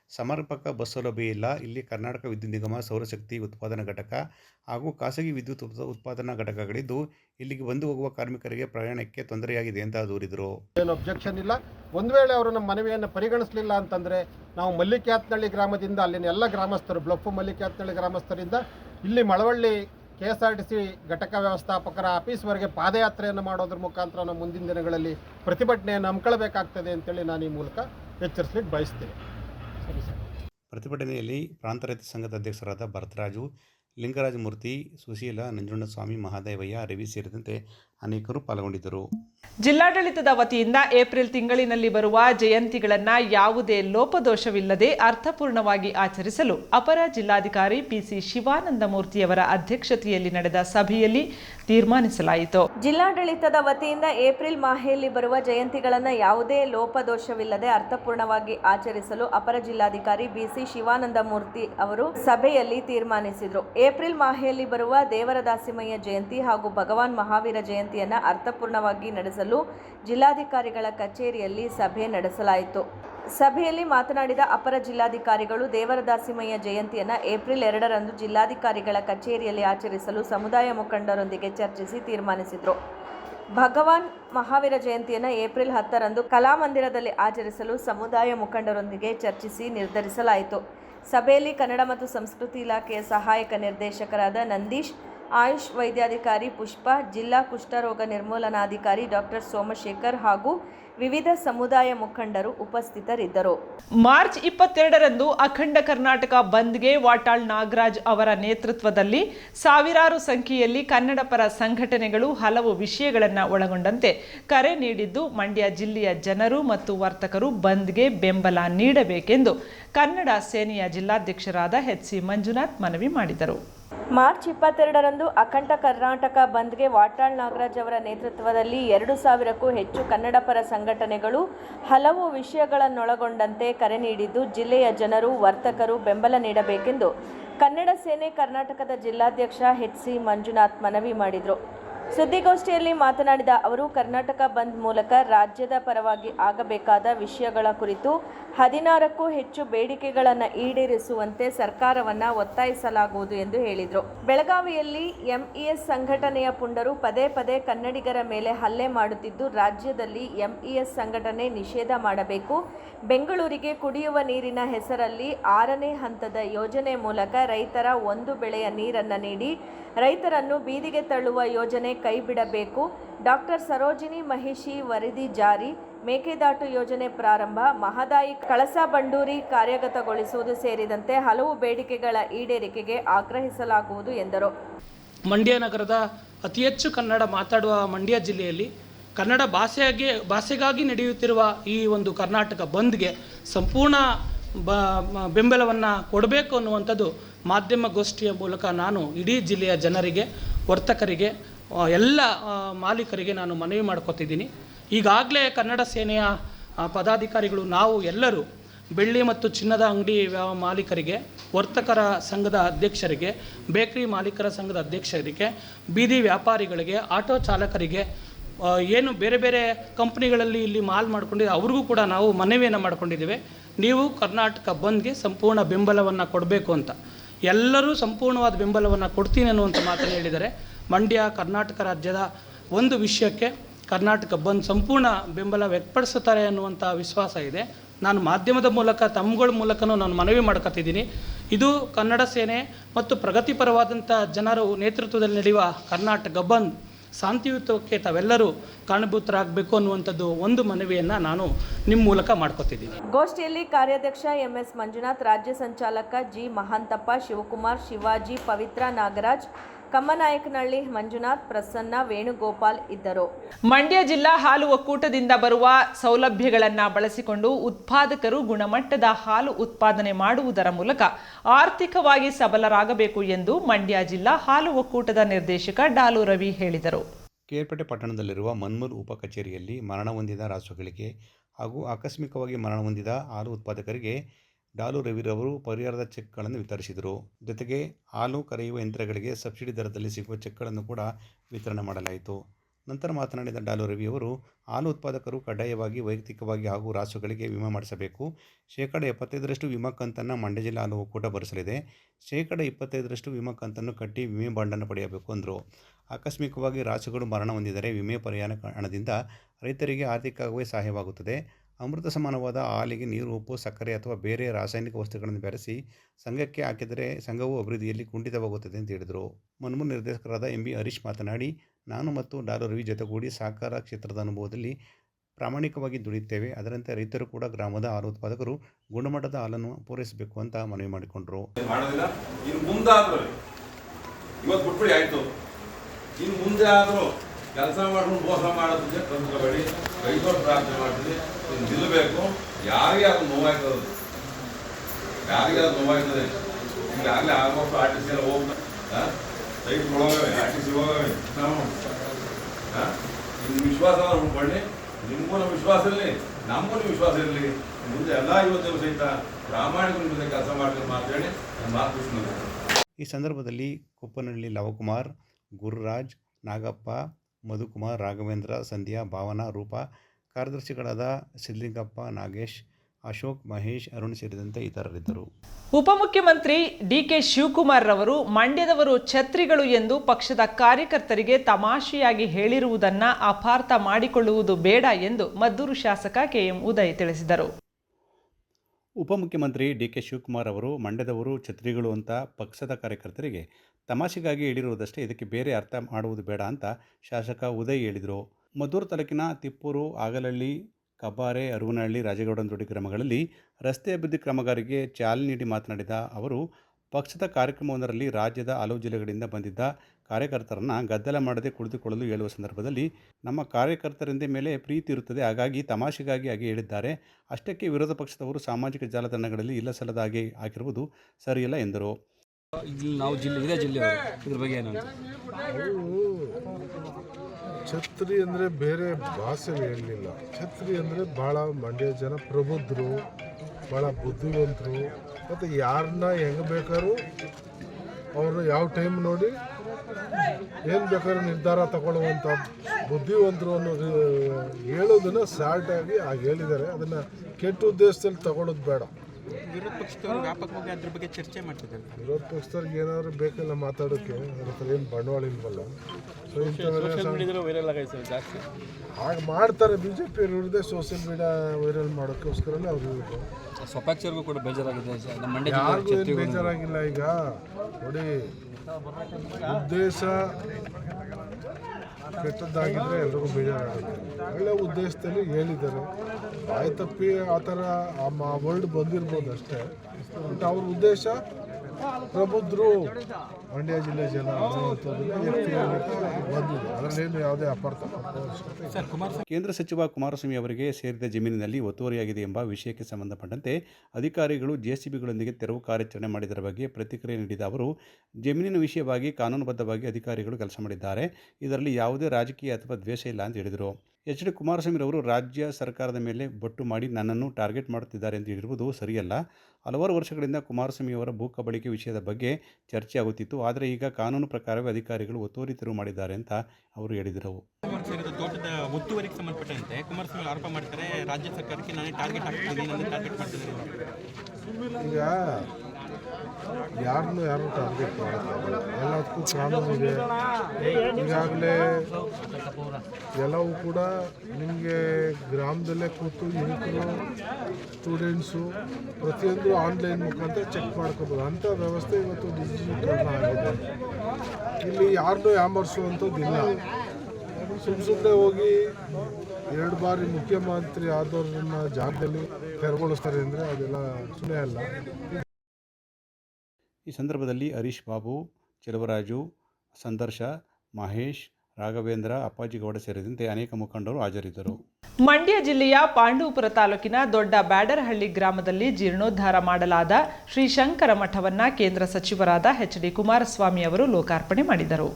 ಸಮರ್ಪಕ ಬಸ್ ಸೌಲಭ್ಯ ಇಲ್ಲ. ಇಲ್ಲಿ ಕರ್ನಾಟಕ ವಿದ್ಯುತ್ ನಿಗಮ ಸೌರಶಕ್ತಿ ಉತ್ಪಾದನಾ ಘಟಕ ಹಾಗೂ ಖಾಸಗಿ ವಿದ್ಯುತ್ ಉತ್- ಉತ್ಪಾದನಾ ಘಟಕಗಳಿದ್ದು ಇಲ್ಲಿಗೆ ಬಂದು ಹೋಗುವ ಕಾರ್ಮಿಕರಿಗೆ ಪ್ರಯಾಣಕ್ಕೆ ತೊಂದರೆಯಾಗಿದೆ ಅಂತ ದೂರಿದರು. ಏನು ಅಬ್ಜೆಕ್ಷನ್ ಇಲ್ಲ. ಒಂದು ವೇಳೆ ಅವರು ನಮ್ಮ ಮನವಿಯನ್ನು ಪರಿಗಣಿಸಲಿಲ್ಲ ಅಂತಂದರೆ ನಾವು ಮಲ್ಲಿಕ್ಯಾತ್ನಳ್ಳಿ ಗ್ರಾಮದಿಂದ ಅಲ್ಲಿನ ಎಲ್ಲ ಗ್ರಾಮಸ್ಥರು, ಬ್ಲಫು ಮಲ್ಲಿಕ್ಯಾತ್ನಳ್ಳಿ ಗ್ರಾಮಸ್ಥರಿಂದ ಇಲ್ಲಿ Malavalli K S R T C ಘಟಕ ವ್ಯವಸ್ಥಾಪಕರ ಆಫೀಸ್ವರೆಗೆ ಪಾದಯಾತ್ರೆಯನ್ನು ಮಾಡೋದ್ರ ಮುಖಾಂತರ ನಾವು ಮುಂದಿನ ದಿನಗಳಲ್ಲಿ ಪ್ರತಿಭಟನೆಯನ್ನು ಹಮ್ಮಿಕೊಳ್ಬೇಕಾಗ್ತದೆ ಅಂತೇಳಿ ನಾನು ಈ ಮೂಲಕ ಎಚ್ಚರಿಸ್ಲಿಕ್ಕೆ ಬಯಸ್ತೇನೆ. ಸರಿ ಸರ್. ಪ್ರತಿಭಟನೆಯಲ್ಲಿ ಪ್ರಾಂತ ರೈತ ಸಂಘದ ಅಧ್ಯಕ್ಷರಾದ ಭರತರಾಜು, ಲಿಂಗರಾಜಮೂರ್ತಿ, ಸುಶೀಲ ನಂಜುಂಡಸ್ವಾಮಿ, ಮಹಾದೇವಯ್ಯ, ರವಿ ಸೇರಿದಂತೆ ಅನೇಕರು ಪಾಲ್ಗೊಂಡಿದ್ದರು. ಜಿಲ್ಲಾಡಳಿತದ ವತಿಯಿಂದ ಏಪ್ರಿಲ್ ತಿಂಗಳಿನಲ್ಲಿ ಬರುವ ಜಯಂತಿಗಳನ್ನು ಯಾವುದೇ ಲೋಪದೋಷವಿಲ್ಲದೆ ಅರ್ಥಪೂರ್ಣವಾಗಿ ಆಚರಿಸಲು ಅಪರ ಜಿಲ್ಲಾಧಿಕಾರಿ ಪಿಸಿ ಶಿವಾನಂದ ಮೂರ್ತಿಯವರ ಅಧ್ಯಕ್ಷತೆಯಲ್ಲಿ ನಡೆದ ಸಭೆಯಲ್ಲಿ ತೀರ್ಮಾನಿಸಲಾಯಿತು. ಜಿಲ್ಲಾಡಳಿತದ ವತಿಯಿಂದ ಏಪ್ರಿಲ್ ಮಾಹೆಯಲ್ಲಿ ಬರುವ ಜಯಂತಿಗಳನ್ನು ಯಾವುದೇ ಲೋಪದೋಷವಿಲ್ಲದೆ ಅರ್ಥಪೂರ್ಣವಾಗಿ ಆಚರಿಸಲು ಅಪರ ಜಿಲ್ಲಾಧಿಕಾರಿ ಬಿಸಿ ಶಿವಾನಂದ ಮೂರ್ತಿ ಅವರು ಸಭೆಯಲ್ಲಿ ತೀರ್ಮಾನಿಸಿದರು. ಏಪ್ರಿಲ್ ಮಾಹೆಯಲ್ಲಿ ಬರುವ ದೇವರ ದಾಸಿಮಯ್ಯ ಜಯಂತಿ ಹಾಗೂ ಭಗವಾನ್ ಮಹಾವೀರ ಜಯಂತಿಯನ್ನ ಅರ್ಥಪೂರ್ಣವಾಗಿ ನಡೆಸಲು ಜಿಲ್ಲಾಧಿಕಾರಿಗಳ ಕಚೇರಿಯಲ್ಲಿ ಸಭೆ ನಡೆಸಲಾಯಿತು. ಸಭೆಯಲ್ಲಿ ಮಾತನಾಡಿದ ಅಪರ ಜಿಲ್ಲಾಧಿಕಾರಿಗಳು ದೇವರದಾಸಿಮಯ್ಯ ಜಯಂತಿಯನ್ನು ಏಪ್ರಿಲ್ ಎರಡರಂದು ಜಿಲ್ಲಾಧಿಕಾರಿಗಳ ಕಚೇರಿಯಲ್ಲಿ ಆಚರಿಸಲು ಸಮುದಾಯ ಮುಖಂಡರೊಂದಿಗೆ ಚರ್ಚಿಸಿ ತೀರ್ಮಾನಿಸಿದರು. ಭಗವಾನ್ ಮಹಾವೀರ ಜಯಂತಿಯನ್ನು ಏಪ್ರಿಲ್ ಹತ್ತರಂದು ಕಲಾಮಂದಿರದಲ್ಲಿ ಆಚರಿಸಲು ಸಮುದಾಯ ಮುಖಂಡರೊಂದಿಗೆ ಚರ್ಚಿಸಿ ನಿರ್ಧರಿಸಲಾಯಿತು. ಸಭೆಯಲ್ಲಿ ಕನ್ನಡ ಮತ್ತು ಸಂಸ್ಕೃತಿ ಇಲಾಖೆಯ ಸಹಾಯಕ ನಿರ್ದೇಶಕರಾದ ನಂದೀಶ್ ಆಯುಷ್ ವೈದ್ಯಾಧಿಕಾರಿ ಪುಷ್ಪ, ಜಿಲ್ಲಾ ಕುಷ್ಠರೋಗ ನಿರ್ಮೂಲನಾಧಿಕಾರಿ ಡಾಕ್ಟರ್ ಸೋಮಶೇಖರ್ ಹಾಗೂ ವಿವಿಧ ಸಮುದಾಯ ಮುಖಂಡರು ಉಪಸ್ಥಿತರಿದ್ದರು. ಮಾರ್ಚ್ ಇಪ್ಪತ್ತೆರಡರಂದು ಅಖಂಡ ಕರ್ನಾಟಕ ಬಂದ್ಗೆ ವಾಟಾಳ್ ನಾಗರಾಜ್ ಅವರ ನೇತೃತ್ವದಲ್ಲಿ ಸಾವಿರಾರು ಸಂಖ್ಯೆಯಲ್ಲಿ ಕನ್ನಡ ಪರ ಸಂಘಟನೆಗಳು ಹಲವು ವಿಷಯಗಳನ್ನು ಒಳಗೊಂಡಂತೆ ಕರೆ ನೀಡಿದ್ದು, ಮಂಡ್ಯ ಜಿಲ್ಲೆಯ ಜನರು ಮತ್ತು ವರ್ತಕರು ಬಂದ್ಗೆ ಬೆಂಬಲ ನೀಡಬೇಕೆಂದು ಕನ್ನಡ ಸೇನೆಯ ಜಿಲ್ಲಾಧ್ಯಕ್ಷರಾದ ಎಚ್ ಸಿ ಮಂಜುನಾಥ್ ಮನವಿ ಮಾಡಿದರು. ಮಾರ್ಚ್ ಇಪ್ಪತ್ತೆರಡರಂದು ಅಖಂಡ ಕರ್ನಾಟಕ ಬಂದ್ಗೆ ವಾಟಾಳ್ ನಾಗರಾಜ್ ಅವರ ನೇತೃತ್ವದಲ್ಲಿ ಎರಡು ಸಾವಿರಕ್ಕೂ ಹೆಚ್ಚು ಕನ್ನಡ ಪರ ಸಂಘಟನೆಗಳು ಹಲವು ವಿಷಯಗಳನ್ನೊಳಗೊಂಡಂತೆ ಕರೆ ನೀಡಿದ್ದು, ಜಿಲ್ಲೆಯ ಜನರು, ವರ್ತಕರು ಬೆಂಬಲ ನೀಡಬೇಕೆಂದು ಕನ್ನಡ ಸೇನೆ ಕರ್ನಾಟಕದ ಜಿಲ್ಲಾಧ್ಯಕ್ಷ ಎಚ್ ಸಿ ಮಂಜುನಾಥ್ ಮನವಿ ಮಾಡಿದರು. ಸುದ್ದಿಗೋಷ್ಠಿಯಲ್ಲಿ ಮಾತನಾಡಿದ ಅವರು, ಕರ್ನಾಟಕ ಬಂದ್ ಮೂಲಕ ರಾಜ್ಯದ ಪರವಾಗಿ ಆಗಬೇಕಾದ ವಿಷಯಗಳ ಕುರಿತು ಹದಿನಾರಕ್ಕೂ ಹೆಚ್ಚು ಬೇಡಿಕೆಗಳನ್ನು ಈಡೇರಿಸುವಂತೆ ಸರ್ಕಾರವನ್ನು ಒತ್ತಾಯಿಸಲಾಗುವುದು ಎಂದು ಹೇಳಿದರು. ಬೆಳಗಾವಿಯಲ್ಲಿ ಎಂಇಎಸ್ ಸಂಘಟನೆಯ ಪುಂಡರು ಪದೇ ಪದೇ ಕನ್ನಡಿಗರ ಮೇಲೆ ಹಲ್ಲೆ ಮಾಡುತ್ತಿದ್ದು, ರಾಜ್ಯದಲ್ಲಿ ಎಂಇಎಸ್ ಸಂಘಟನೆ ನಿಷೇಧ ಮಾಡಬೇಕು. ಬೆಂಗಳೂರಿಗೆ ಕುಡಿಯುವ ನೀರಿನ ಹೆಸರಲ್ಲಿ ಆರನೇ ಹಂತದ ಯೋಜನೆ ಮೂಲಕ ರೈತರ ಒಂದು ಬೆಳೆಯ ನೀರನ್ನು ನೀಡಿ, ರೈತರನ್ನು ಬೀದಿಗೆ ತಳ್ಳುವ ಯೋಜನೆ ಕೈಬಿಡಬೇಕು ಡಾಕ್ಟರ್ ಸರೋಜಿನಿ ಮಹಿಷಿ ವರದಿ ಜಾರಿ. ಮೇಕೆದಾಟು ಯೋಜನೆ ಪ್ರಾರಂಭ. ಮಹದಾಯಿ ಕಳಸಾ ಬಂಡೂರಿ ಕಾರ್ಯಗತಗೊಳಿಸುವುದು ಸೇರಿದಂತೆ ಹಲವು ಬೇಡಿಕೆಗಳ ಈಡೇರಿಕೆಗೆ ಆಗ್ರಹಿಸಲಾಗುವುದು ಎಂದರು. ಮಂಡ್ಯ ನಗರದ ಅತಿ ಹೆಚ್ಚು ಕನ್ನಡ ಮಾತಾಡುವ ಮಂಡ್ಯ ಜಿಲ್ಲೆಯಲ್ಲಿ ಕನ್ನಡ ಭಾಷೆಗೆ, ಭಾಷೆಗಾಗಿ ನಡೆಯುತ್ತಿರುವ ಈ ಒಂದು ಕರ್ನಾಟಕ ಬಂದ್ಗೆ ಸಂಪೂರ್ಣ ಬ ಬೆಂಬಲವನ್ನು ಕೊಡಬೇಕು ಅನ್ನುವಂಥದ್ದು ಮಾಧ್ಯಮ ಗೋಷ್ಠಿಯ ಮೂಲಕ ನಾನು ಇಡೀ ಜಿಲ್ಲೆಯ ಜನರಿಗೆ, ವರ್ತಕರಿಗೆ ಎಲ್ಲ ಮಾಲೀಕರಿಗೆ ನಾನು ಮನವಿ ಮಾಡ್ಕೊತಿದ್ದೀನಿ. ಈಗಾಗಲೇ ಕನ್ನಡ ಸೇನೆಯ ಪದಾಧಿಕಾರಿಗಳು ನಾವು ಎಲ್ಲರೂ ಬೆಳ್ಳಿ ಮತ್ತು ಚಿನ್ನದ ಅಂಗಡಿ ಮಾಲೀಕರಿಗೆ, ವರ್ತಕರ ಸಂಘದ ಅಧ್ಯಕ್ಷರಿಗೆ, ಬೇಕರಿ ಮಾಲೀಕರ ಸಂಘದ ಅಧ್ಯಕ್ಷರಿಗೆ, ಬೀದಿ ವ್ಯಾಪಾರಿಗಳಿಗೆ, ಆಟೋ ಚಾಲಕರಿಗೆ ಏನು ಬೇರೆ ಬೇರೆ ಕಂಪ್ನಿಗಳಲ್ಲಿ ಇಲ್ಲಿ ಮಾಲ್ ಮಾಡ್ಕೊಂಡಿದ್ದೆ ಅವ್ರಿಗೂ ಕೂಡ ನಾವು ಮನವಿಯನ್ನು ಮಾಡ್ಕೊಂಡಿದ್ದೇವೆ. ನೀವು ಕರ್ನಾಟಕ ಬಂದ್ಗೆ ಸಂಪೂರ್ಣ ಬೆಂಬಲವನ್ನು ಕೊಡಬೇಕು ಅಂತ. ಎಲ್ಲರೂ ಸಂಪೂರ್ಣವಾದ ಬೆಂಬಲವನ್ನು ಕೊಡ್ತೀನಿ ಅನ್ನುವಂಥ ಮಾತನ್ನು ಹೇಳಿದ್ದಾರೆ. ಮಂಡ್ಯ ಕರ್ನಾಟಕ ರಾಜ್ಯದ ಒಂದು ವಿಷಯಕ್ಕೆ ಕರ್ನಾಟಕ ಬಂದ್ ಸಂಪೂರ್ಣ ಬೆಂಬಲ ವ್ಯಕ್ತಪಡಿಸುತ್ತಾರೆ ಅನ್ನುವಂಥ ವಿಶ್ವಾಸ ಇದೆ. ನಾನು ಮಾಧ್ಯಮದ ಮೂಲಕ ತಮ್ಮಗಳ ಮೂಲಕನೂ ನಾನು ಮನವಿ ಮಾಡ್ಕೊತಿದ್ದೀನಿ. ಇದು ಕನ್ನಡ ಸೇನೆ ಮತ್ತು ಪ್ರಗತಿಪರವಾದಂಥ ಜನರು ನೇತೃತ್ವದಲ್ಲಿ ನಡೆಯುವ ಕರ್ನಾಟಕ ಬಂದ್ ಶಾಂತಿಯುತಕ್ಕೆ ತಾವೆಲ್ಲರೂ ಕಾರಣಭೂತರಾಗಬೇಕು ಅನ್ನುವಂಥದ್ದು ಒಂದು ಮನವಿಯನ್ನು ನಾನು ನಿಮ್ಮ ಮೂಲಕ ಮಾಡ್ಕೋತಿದ್ದೀನಿ. ಗೋಷ್ಠಿಯಲ್ಲಿ ಕಾರ್ಯಾಧ್ಯಕ್ಷ ಎಂಎಸ್ ಮಂಜುನಾಥ್, ರಾಜ್ಯ ಸಂಚಾಲಕ ಜಿ ಮಹಾಂತಪ್ಪ, ಶಿವಕುಮಾರ್, ಶಿವಾಜಿ, ಪವಿತ್ರ ನಾಗರಾಜ್ ಕಮ್ಮನಾಯಕನಹಳ್ಳಿ ಮಂಜುನಾಥ್ ಪ್ರಸನ್ನ ವೇಣುಗೋಪಾಲ್ ಇದ್ದರು. ಮಂಡ್ಯ ಜಿಲ್ಲಾ ಹಾಲು ಒಕ್ಕೂಟದಿಂದ ಬರುವ ಸೌಲಭ್ಯಗಳನ್ನು ಬಳಸಿಕೊಂಡು ಉತ್ಪಾದಕರು ಗುಣಮಟ್ಟದ ಹಾಲು ಉತ್ಪಾದನೆ ಮಾಡುವುದರ ಮೂಲಕ ಆರ್ಥಿಕವಾಗಿ ಸಬಲರಾಗಬೇಕು ಎಂದು ಮಂಡ್ಯ ಜಿಲ್ಲಾ ಹಾಲು ಒಕ್ಕೂಟದ ನಿರ್ದೇಶಕ ಡಾಲು ರವಿ ಹೇಳಿದರು. ಕೇರ್ಪೇಟೆ ಪಟ್ಟಣದಲ್ಲಿರುವ ಮನ್ಮೂರ್ ಉಪ ಕಚೇರಿಯಲ್ಲಿ ಮರಣ ಹೊಂದಿದ ರಾಸುಗಳಿಗೆ ಹಾಗೂ ಆಕಸ್ಮಿಕವಾಗಿ ಮರಣ ಹೊಂದಿದ ಹಾಲು ಉತ್ಪಾದಕರಿಗೆ ಡಾಲು ರವಿರವರು ಪರಿಹಾರದ ಚೆಕ್ಗಳನ್ನು ವಿತರಿಸಿದರು. ಜೊತೆಗೆ ಹಾಲು, ಕರೆಯುವ ಯಂತ್ರಗಳಿಗೆ ಸಬ್ಸಿಡಿ ದರದಲ್ಲಿ ಸಿಗುವ ಚೆಕ್ಗಳನ್ನು ಕೂಡ ವಿತರಣೆ ಮಾಡಲಾಯಿತು. ನಂತರ ಮಾತನಾಡಿದ ಡಾಲು ರವಿಯವರು ಹಾಲು ಉತ್ಪಾದಕರು ಕಡ್ಡಾಯವಾಗಿ, ವೈಯಕ್ತಿಕವಾಗಿ ಹಾಗೂ ರಾಸುಗಳಿಗೆ ವಿಮೆ ಮಾಡಿಸಬೇಕು. ಶೇಕಡ ಎಪ್ಪತ್ತೈದರಷ್ಟು ವಿಮಾ ಕಂತನ್ನು ಮಂಡ್ಯ ಜಿಲ್ಲಾ ಹಾಲು ಒಕ್ಕೂಟ ಭರಿಸಲಿದೆ. ಶೇಕಡ ಇಪ್ಪತ್ತೈದರಷ್ಟು ವಿಮಾ ಕಂತನ್ನು ಕಟ್ಟಿ ವಿಮೆ ಬಾಂಡನ್ನು ಪಡೆಯಬೇಕು ಅಂದರು. ಆಕಸ್ಮಿಕವಾಗಿ ರಾಸುಗಳು ಮರಣ ಹೊಂದಿದರೆ ವಿಮೆ ಪರಿಹಾರ ಹಣದಿಂದ ರೈತರಿಗೆ ಆರ್ಥಿಕವಾಗಿ ಸಹಾಯವಾಗುತ್ತದೆ. ಅಮೃತ ಸಮಾನವಾದ ಹಾಲಿಗೆ ನೀರು, ಉಪ್ಪು, ಸಕ್ಕರೆ ಅಥವಾ ಬೇರೆ ರಾಸಾಯನಿಕ ವಸ್ತುಗಳನ್ನು ಬೆರೆಸಿ ಸಂಘಕ್ಕೆ ಹಾಕಿದರೆ ಸಂಘವು ಅಭಿವೃದ್ಧಿಯಲ್ಲಿ ಕುಂಠಿತವಾಗುತ್ತದೆ ಅಂತ ಹೇಳಿದರು. ಮನ್ಮೂನ್ ನಿರ್ದೇಶಕರಾದ ಎಂ ಬಿ ಹರೀಶ್ ಮಾತನಾಡಿ, ನಾನು ಮತ್ತು ಡಾಲು ರವಿ ಜೊತೆಗೂಡಿ ಸಹಕಾರ ಕ್ಷೇತ್ರದ ಅನುಭವದಲ್ಲಿ ಪ್ರಾಮಾಣಿಕವಾಗಿ ದುಡಿಯುತ್ತೇವೆ. ಅದರಂತೆ ರೈತರು ಕೂಡ ಗ್ರಾಮದ ಹಾಲು ಉತ್ಪಾದಕರು ಗುಣಮಟ್ಟದ ಹಾಲನ್ನು ಪೂರೈಸಬೇಕು ಅಂತ ಮನವಿ ಮಾಡಿಕೊಂಡರು. ಇನ್ನು ಮುಂದೆ ಆದರೂ ಕೆಲಸ ಮಾಡ್ಕೊಂಡು ಮೋಸ ಮಾಡೋದಕ್ಕೆ ತಂದ್ಕೋಬೇಡಿ ತೋಟ ಪ್ರಾರ್ಥನೆ ಮಾಡ್ತೀನಿ. ನೀವು ನಿಲ್ಲಬೇಕು ಯಾರಿಗೆ ಅದು ನೋವಾಗ್ತದೆ? ಅದು. ಯಾರಿಗೆ ಅದು ನೋವಾಗ್ತದೆ? ಈಗಾಗಲೇ ಆಗೋಷ್ಟು ಆರ್ ಟಿ ಸಿ ಎಲ್ಲ ಹೋಗ್ತಾ ಸೈಟ್ ಹೋಗವೆ? ಆರ್ ಟಿ ಸಿ ಹೋಗವೆ ನಿಮ್ಮ ವಿಶ್ವಾಸ ಉಳ್ಕೊಳ್ಳಿ ನಿಮಗೂ ನಮ್ಮ ವಿಶ್ವಾಸ ಇರಲಿ. ನಮಗೂ ನಿಮ್ಮ ವಿಶ್ವಾಸ ಇರಲಿ. ಮುಂದೆ ಎಲ್ಲ ಯುವತಿಯರು ಸಹಿತ ಪ್ರಾಮಾಣಿಕ ಜೊತೆ ಕೆಲಸ ಮಾಡ್ತೀನಿ ಮಾತಾಡಿ ನನ್ನ ಮಾತು. ಈ ಸಂದರ್ಭದಲ್ಲಿ ಕೊಪ್ಪನಹಳ್ಳಿ ಲವಕುಮಾರ್, ಗುರುರಾಜ್, ನಾಗಪ್ಪ ಮಧುಕುಮಾರ್ ರಾಘವೇಂದ್ರ ಸಂಧ್ಯಾ ಭಾವನಾ ರೂಪ ಕಾರ್ಯದರ್ಶಿಗಳಾದ ಸಿದ್ಲಿಂಗಪ್ಪ ನಾಗೇಶ್ ಅಶೋಕ್ ಮಹೇಶ್ ಅರುಣ್ ಸೇರಿದಂತೆ ಇತರರಿದ್ದರು. ಉಪಮುಖ್ಯಮಂತ್ರಿ ಡಿಕೆ ಶಿವಕುಮಾರ್ ರವರು ಮಂಡ್ಯದವರು ಛತ್ರಿಗಳು ಎಂದು ಪಕ್ಷದ ಕಾರ್ಯಕರ್ತರಿಗೆ ತಮಾಷೆಯಾಗಿ ಹೇಳಿರುವುದನ್ನ ಅಪಾರ್ಥ ಮಾಡಿಕೊಳ್ಳುವುದು ಬೇಡ ಎಂದು ಮದ್ದೂರು ಶಾಸಕ ಕೆಎಂ ಉದಯ್ ತಿಳಿಸಿದರು. ಉಪಮುಖ್ಯಮಂತ್ರಿ ಡಿಕೆ ಶಿವಕುಮಾರ್ ಅವರು ಮಂಡ್ಯದವರು ಛತ್ರಿಗಳು ಅಂತ ಪಕ್ಷದ ಕಾರ್ಯಕರ್ತರಿಗೆ ತಮಾಷೆಗಾಗಿ ಹೇಳಿರುವುದಷ್ಟೇ ಇದಕ್ಕೆ ಬೇರೆ ಅರ್ಥ ಮಾಡುವುದು ಬೇಡ ಅಂತ ಶಾಸಕ ಉದಯ್ ಹೇಳಿದರು. ಮದ್ದೂರು ತಾಲೂಕಿನ ತಿಪ್ಪೂರು ಆಗಲಹಳ್ಳಿ ಕಬ್ಬಾರೆ, ಅರುವನಹಳ್ಳಿ ದೊಡಿ ಗ್ರಾಮಗಳಲ್ಲಿ ರಸ್ತೆ ಅಭಿವೃದ್ಧಿ ಕ್ರಮಗಾರಿಗೆ ಚಾಲನೆ ನೀಡಿ ಮಾತನಾಡಿದ ಅವರು, ಪಕ್ಷದ ಕಾರ್ಯಕ್ರಮವೊಂದರಲ್ಲಿ ರಾಜ್ಯದ ಹಲವು ಜಿಲ್ಲೆಗಳಿಂದ ಬಂದಿದ್ದ ಕಾರ್ಯಕರ್ತರನ್ನು ಗದ್ದಲ ಮಾಡದೆ ಕುಳಿತುಕೊಳ್ಳಲು ಹೇಳುವ ಸಂದರ್ಭದಲ್ಲಿ ನಮ್ಮ ಕಾರ್ಯಕರ್ತರಿಂದ ಮೇಲೆ ಪ್ರೀತಿ ಇರುತ್ತದೆ. ಹಾಗಾಗಿ ತಮಾಷೆಗಾಗಿ ಹಾಗೆ ಹೇಳಿದ್ದಾರೆ. ಅಷ್ಟಕ್ಕೆ ವಿರೋಧ ಪಕ್ಷದವರು ಸಾಮಾಜಿಕ ಜಾಲತಾಣಗಳಲ್ಲಿ ಇಲ್ಲ ಸಲ್ಲದ ಹಾಗೆ ಹಾಕಿರುವುದು ಸರಿಯಲ್ಲ ಎಂದರು. ಇಲ್ಲಿ ನಾವು ಜಿಲ್ಲೆ, ಇದೇ ಇದ್ರ ಬಗ್ಗೆ ಏನು ಛತ್ರಿ ಅಂದರೆ ಬೇರೆ ಭಾಷೆ ಹೇಳಲಿಲ್ಲ. ಛತ್ರಿ ಅಂದರೆ ಭಾಳ ಮಂಡ್ಯ ಜನ ಪ್ರಬುದ್ಧರು ಭಾಳ ಬುದ್ಧಿವಂತರು. ಮತ್ತು ಯಾರನ್ನ ಹೆಂಗೆ ಬೇಕಾದ್ರೂ ಅವರು ಯಾವ ಟೈಮ್ ನೋಡಿ ಏನು ಬೇಕಾದ್ರೂ ನಿರ್ಧಾರ ತಗೊಳ್ಳುವಂಥ ಬುದ್ಧಿವಂತರು ಅನ್ನೋದು ಹೇಳೋದನ್ನು ಶಾರ್ಟಾಗಿ ಆಗಿ ಹೇಳಿದ್ದಾರೆ. ಅದನ್ನು ಕೆಟ್ಟ ಉದ್ದೇಶದಲ್ಲಿ ತಗೊಳ್ಳೋದು ಬೇಡ. ವಿರೋಧ ಪಕ್ಷದವರು ವ್ಯಾಪಕವಾಗಿ ಅದ್ರ ಬಗ್ಗೆ ಚರ್ಚೆ ಮಾಡ್ತಿದ್ದಾರೆ. ವಿರೋಧ ಪಕ್ಷದವ್ರಿಗೆ ಏನಾದ್ರು ಬೇಕಲ್ಲ ಮಾತಾಡೋಕ್ಕೆ ಅದ್ರ ಏನು ಬಂಡವಾಳ ಇಲ್ವಲ್ಲ? ಸೊ ಇಂಥವೆಲ್ಲ ವೈರಲ್ ಆಗೈತೆ ಸರ್ ಜಾಸ್ತಿ. ಹಾಗೆ ಮಾಡ್ತಾರೆ ಬಿ ಜೆ ಪಿ ಇರೋದೇ ಸೋಷಿಯಲ್ ಮೀಡಿಯಾ ವೈರಲ್ ಮಾಡೋಕ್ಕೋಸ್ಕರನೇ ಅವ್ರು ಇರೋದು ಸ್ವಪಕ್ಷರಿಗೂ ಕೂಡ ಬೇಜಾರಾಗಿದೆ. ನಮ್ಮ ಮಂಡ್ಯ ಯಾರಿಗೂ ಏನು ಬೇಜಾರಾಗಿಲ್ಲ ಈಗ? ನೋಡಿ ಉದ್ದೇಶ ಕೆಟ್ಟದ್ದಾಗಿದ್ರೆ ಎಲ್ರಿಗೂ ಬೇಜಾರಾಗುತ್ತೆ. ಒಳ್ಳೆ ಉದ್ದೇಶದಲ್ಲಿ ಹೇಳಿದ್ದಾರೆ. ಬಾಯಿ ತಪ್ಪಿ ಆ ಥರ ಆ ವರ್ಡ್ ಬಂದಿರ್ಬೋದು ಅಷ್ಟೇ. ಬಟ್ ಅವ್ರ ಉದ್ದೇಶ ಪ್ರಬುದ್ಧರು ಮಂಡ್ಯ ಜಿಲ್ಲೆ ಜನ ಅದರಲ್ಲೇನು ಯಾವುದೇ ಅಪಾರ್ಥ ಕೇಂದ್ರ ಸಚಿವ ಕುಮಾರಸ್ವಾಮಿ ಅವರಿಗೆ ಸೇರಿದ ಜಮೀನಿನಲ್ಲಿ ಒತ್ತುವರಿಯಾಗಿದೆ ಎಂಬ ವಿಷಯಕ್ಕೆ ಸಂಬಂಧಪಟ್ಟಂತೆ ಅಧಿಕಾರಿಗಳು ಜೆಸಿಬಿಗಳೊಂದಿಗೆ ತೆರವು ಕಾರ್ಯಾಚರಣೆ ಮಾಡಿದರ ಬಗ್ಗೆ ಪ್ರತಿಕ್ರಿಯೆ ನೀಡಿದ ಅವರು, ಜಮೀನಿನ ವಿಷಯವಾಗಿ ಕಾನೂನುಬದ್ಧವಾಗಿ ಅಧಿಕಾರಿಗಳು ಕೆಲಸ ಮಾಡಿದ್ದಾರೆ. ಇದರಲ್ಲಿ ಯಾವುದೇ ರಾಜಕೀಯ ಅಥವಾ ದ್ವೇಷ ಇಲ್ಲ ಅಂತ ಹೇಳಿದರು. ಎಚ್ ಡಿ ಕುಮಾರಸ್ವಾಮಿರವರು ರಾಜ್ಯ ಸರ್ಕಾರದ ಮೇಲೆ ಬೊಟ್ಟು ಮಾಡಿ ನನ್ನನ್ನು ಟಾರ್ಗೆಟ್ ಮಾಡುತ್ತಿದ್ದಾರೆ ಎಂದು ಹೇಳಿರುವುದು ಸರಿಯಲ್ಲ. ಹಲವಾರು ವರ್ಷಗಳಿಂದ ಕುಮಾರಸ್ವಾಮಿಯವರ ಭೂ ಕಬಳಿಕೆ ವಿಷಯದ ಬಗ್ಗೆ ಚರ್ಚೆ ಆಗುತ್ತಿತ್ತು. ಆದರೆ ಈಗ ಕಾನೂನು ಪ್ರಕಾರವೇ ಅಧಿಕಾರಿಗಳು ಒತ್ತುವರಿ ತೆರವು ಮಾಡಿದ್ದಾರೆ ಅಂತ ಅವರು ಹೇಳಿದರು. ತೋಟದ ಒತ್ತುವರಿಗೆ ಸಂಬಂಧಪಟ್ಟಂತೆ ಕುಮಾರಸ್ವಾಮಿ ಆರೋಪ ಮಾಡ್ತಾರೆ ರಾಜ್ಯ ಸರ್ಕಾರಕ್ಕೆ ನಾನೇ ಟಾರ್ಗೆಟ್ ಹಾಕ್ತೀನಿ ನನ್ನ ಟಾರ್ಗೆಟ್ ಮಾಡ್ತಿದ್ದಾರೆ. ಈಗ ಯಾರನ್ನು ಯಾರು ಟಾರ್ಗೆಟ್ ಮಾಡೋಕ್ಕಾಗಲ್ಲ. ಎಲ್ಲದಕ್ಕೂ ಇದೆ. ಈಗಾಗಲೇ ಎಲ್ಲವೂ ಕೂಡ ನಿಮಗೆ ಗ್ರಾಮದಲ್ಲೇ ಕೂತು ಯುವಕರು ಸ್ಟೂಡೆಂಟ್ಸು ಪ್ರತಿಯೊಂದು ಆನ್ಲೈನ್ ಮುಖಾಂತರ ಚೆಕ್ ಮಾಡ್ಕೋಬೋದು. ಅಂಥ ವ್ಯವಸ್ಥೆ ಇವತ್ತು ಡಿಜಿಟೀಕರಣ ಆಗಿದೆ. ಇಲ್ಲಿ ಯಾರನ್ನೂ ಯಾಮರ್ಸುವಂಥದ್ದಿಲ್ಲ. ಸುಮ್ಮ ಸುಮ್ಮನೆ ಹೋಗಿ ಎರಡು ಬಾರಿ ಮುಖ್ಯಮಂತ್ರಿ ಆದವ್ರನ್ನ ಜಾಗದಲ್ಲಿ ತೆರವುಗೊಳಿಸ್ತಾರೆ ಅಂದರೆ ಅದೆಲ್ಲ ಸುಮ್ಮನೆ ಅಲ್ಲ. ಈ ಸಂದರ್ಭದಲ್ಲಿ ಹರೀಶ್ ಬಾಬು ಚೆಲುವರಾಜು ಸಂದರ್ಶ ಮಹೇಶ್ ರಾಘವೇಂದ್ರ ಅಪ್ಪಾಜಿಗೌಡ ಸೇರಿದಂತೆ ಅನೇಕ ಮುಖಂಡರು ಹಾಜರಿದ್ದರು. ಮಂಡ್ಯ ಜಿಲ್ಲೆಯ ಪಾಂಡವಪುರ ತಾಲೂಕಿನ ದೊಡ್ಡ ಬ್ಯಾಡರಹಳ್ಳಿ ಗ್ರಾಮದಲ್ಲಿ ಜೀರ್ಣೋದ್ಧಾರ ಮಾಡಲಾದ ಶ್ರೀ ಶಂಕರ ಮಠವನ್ನ ಕೇಂದ್ರ ಸಚಿವರಾದ ಎಚ್ ಡಿ ಕುಮಾರಸ್ವಾಮಿ ಅವರು ಲೋಕಾರ್ಪಣೆ ಮಾಡಿದರು.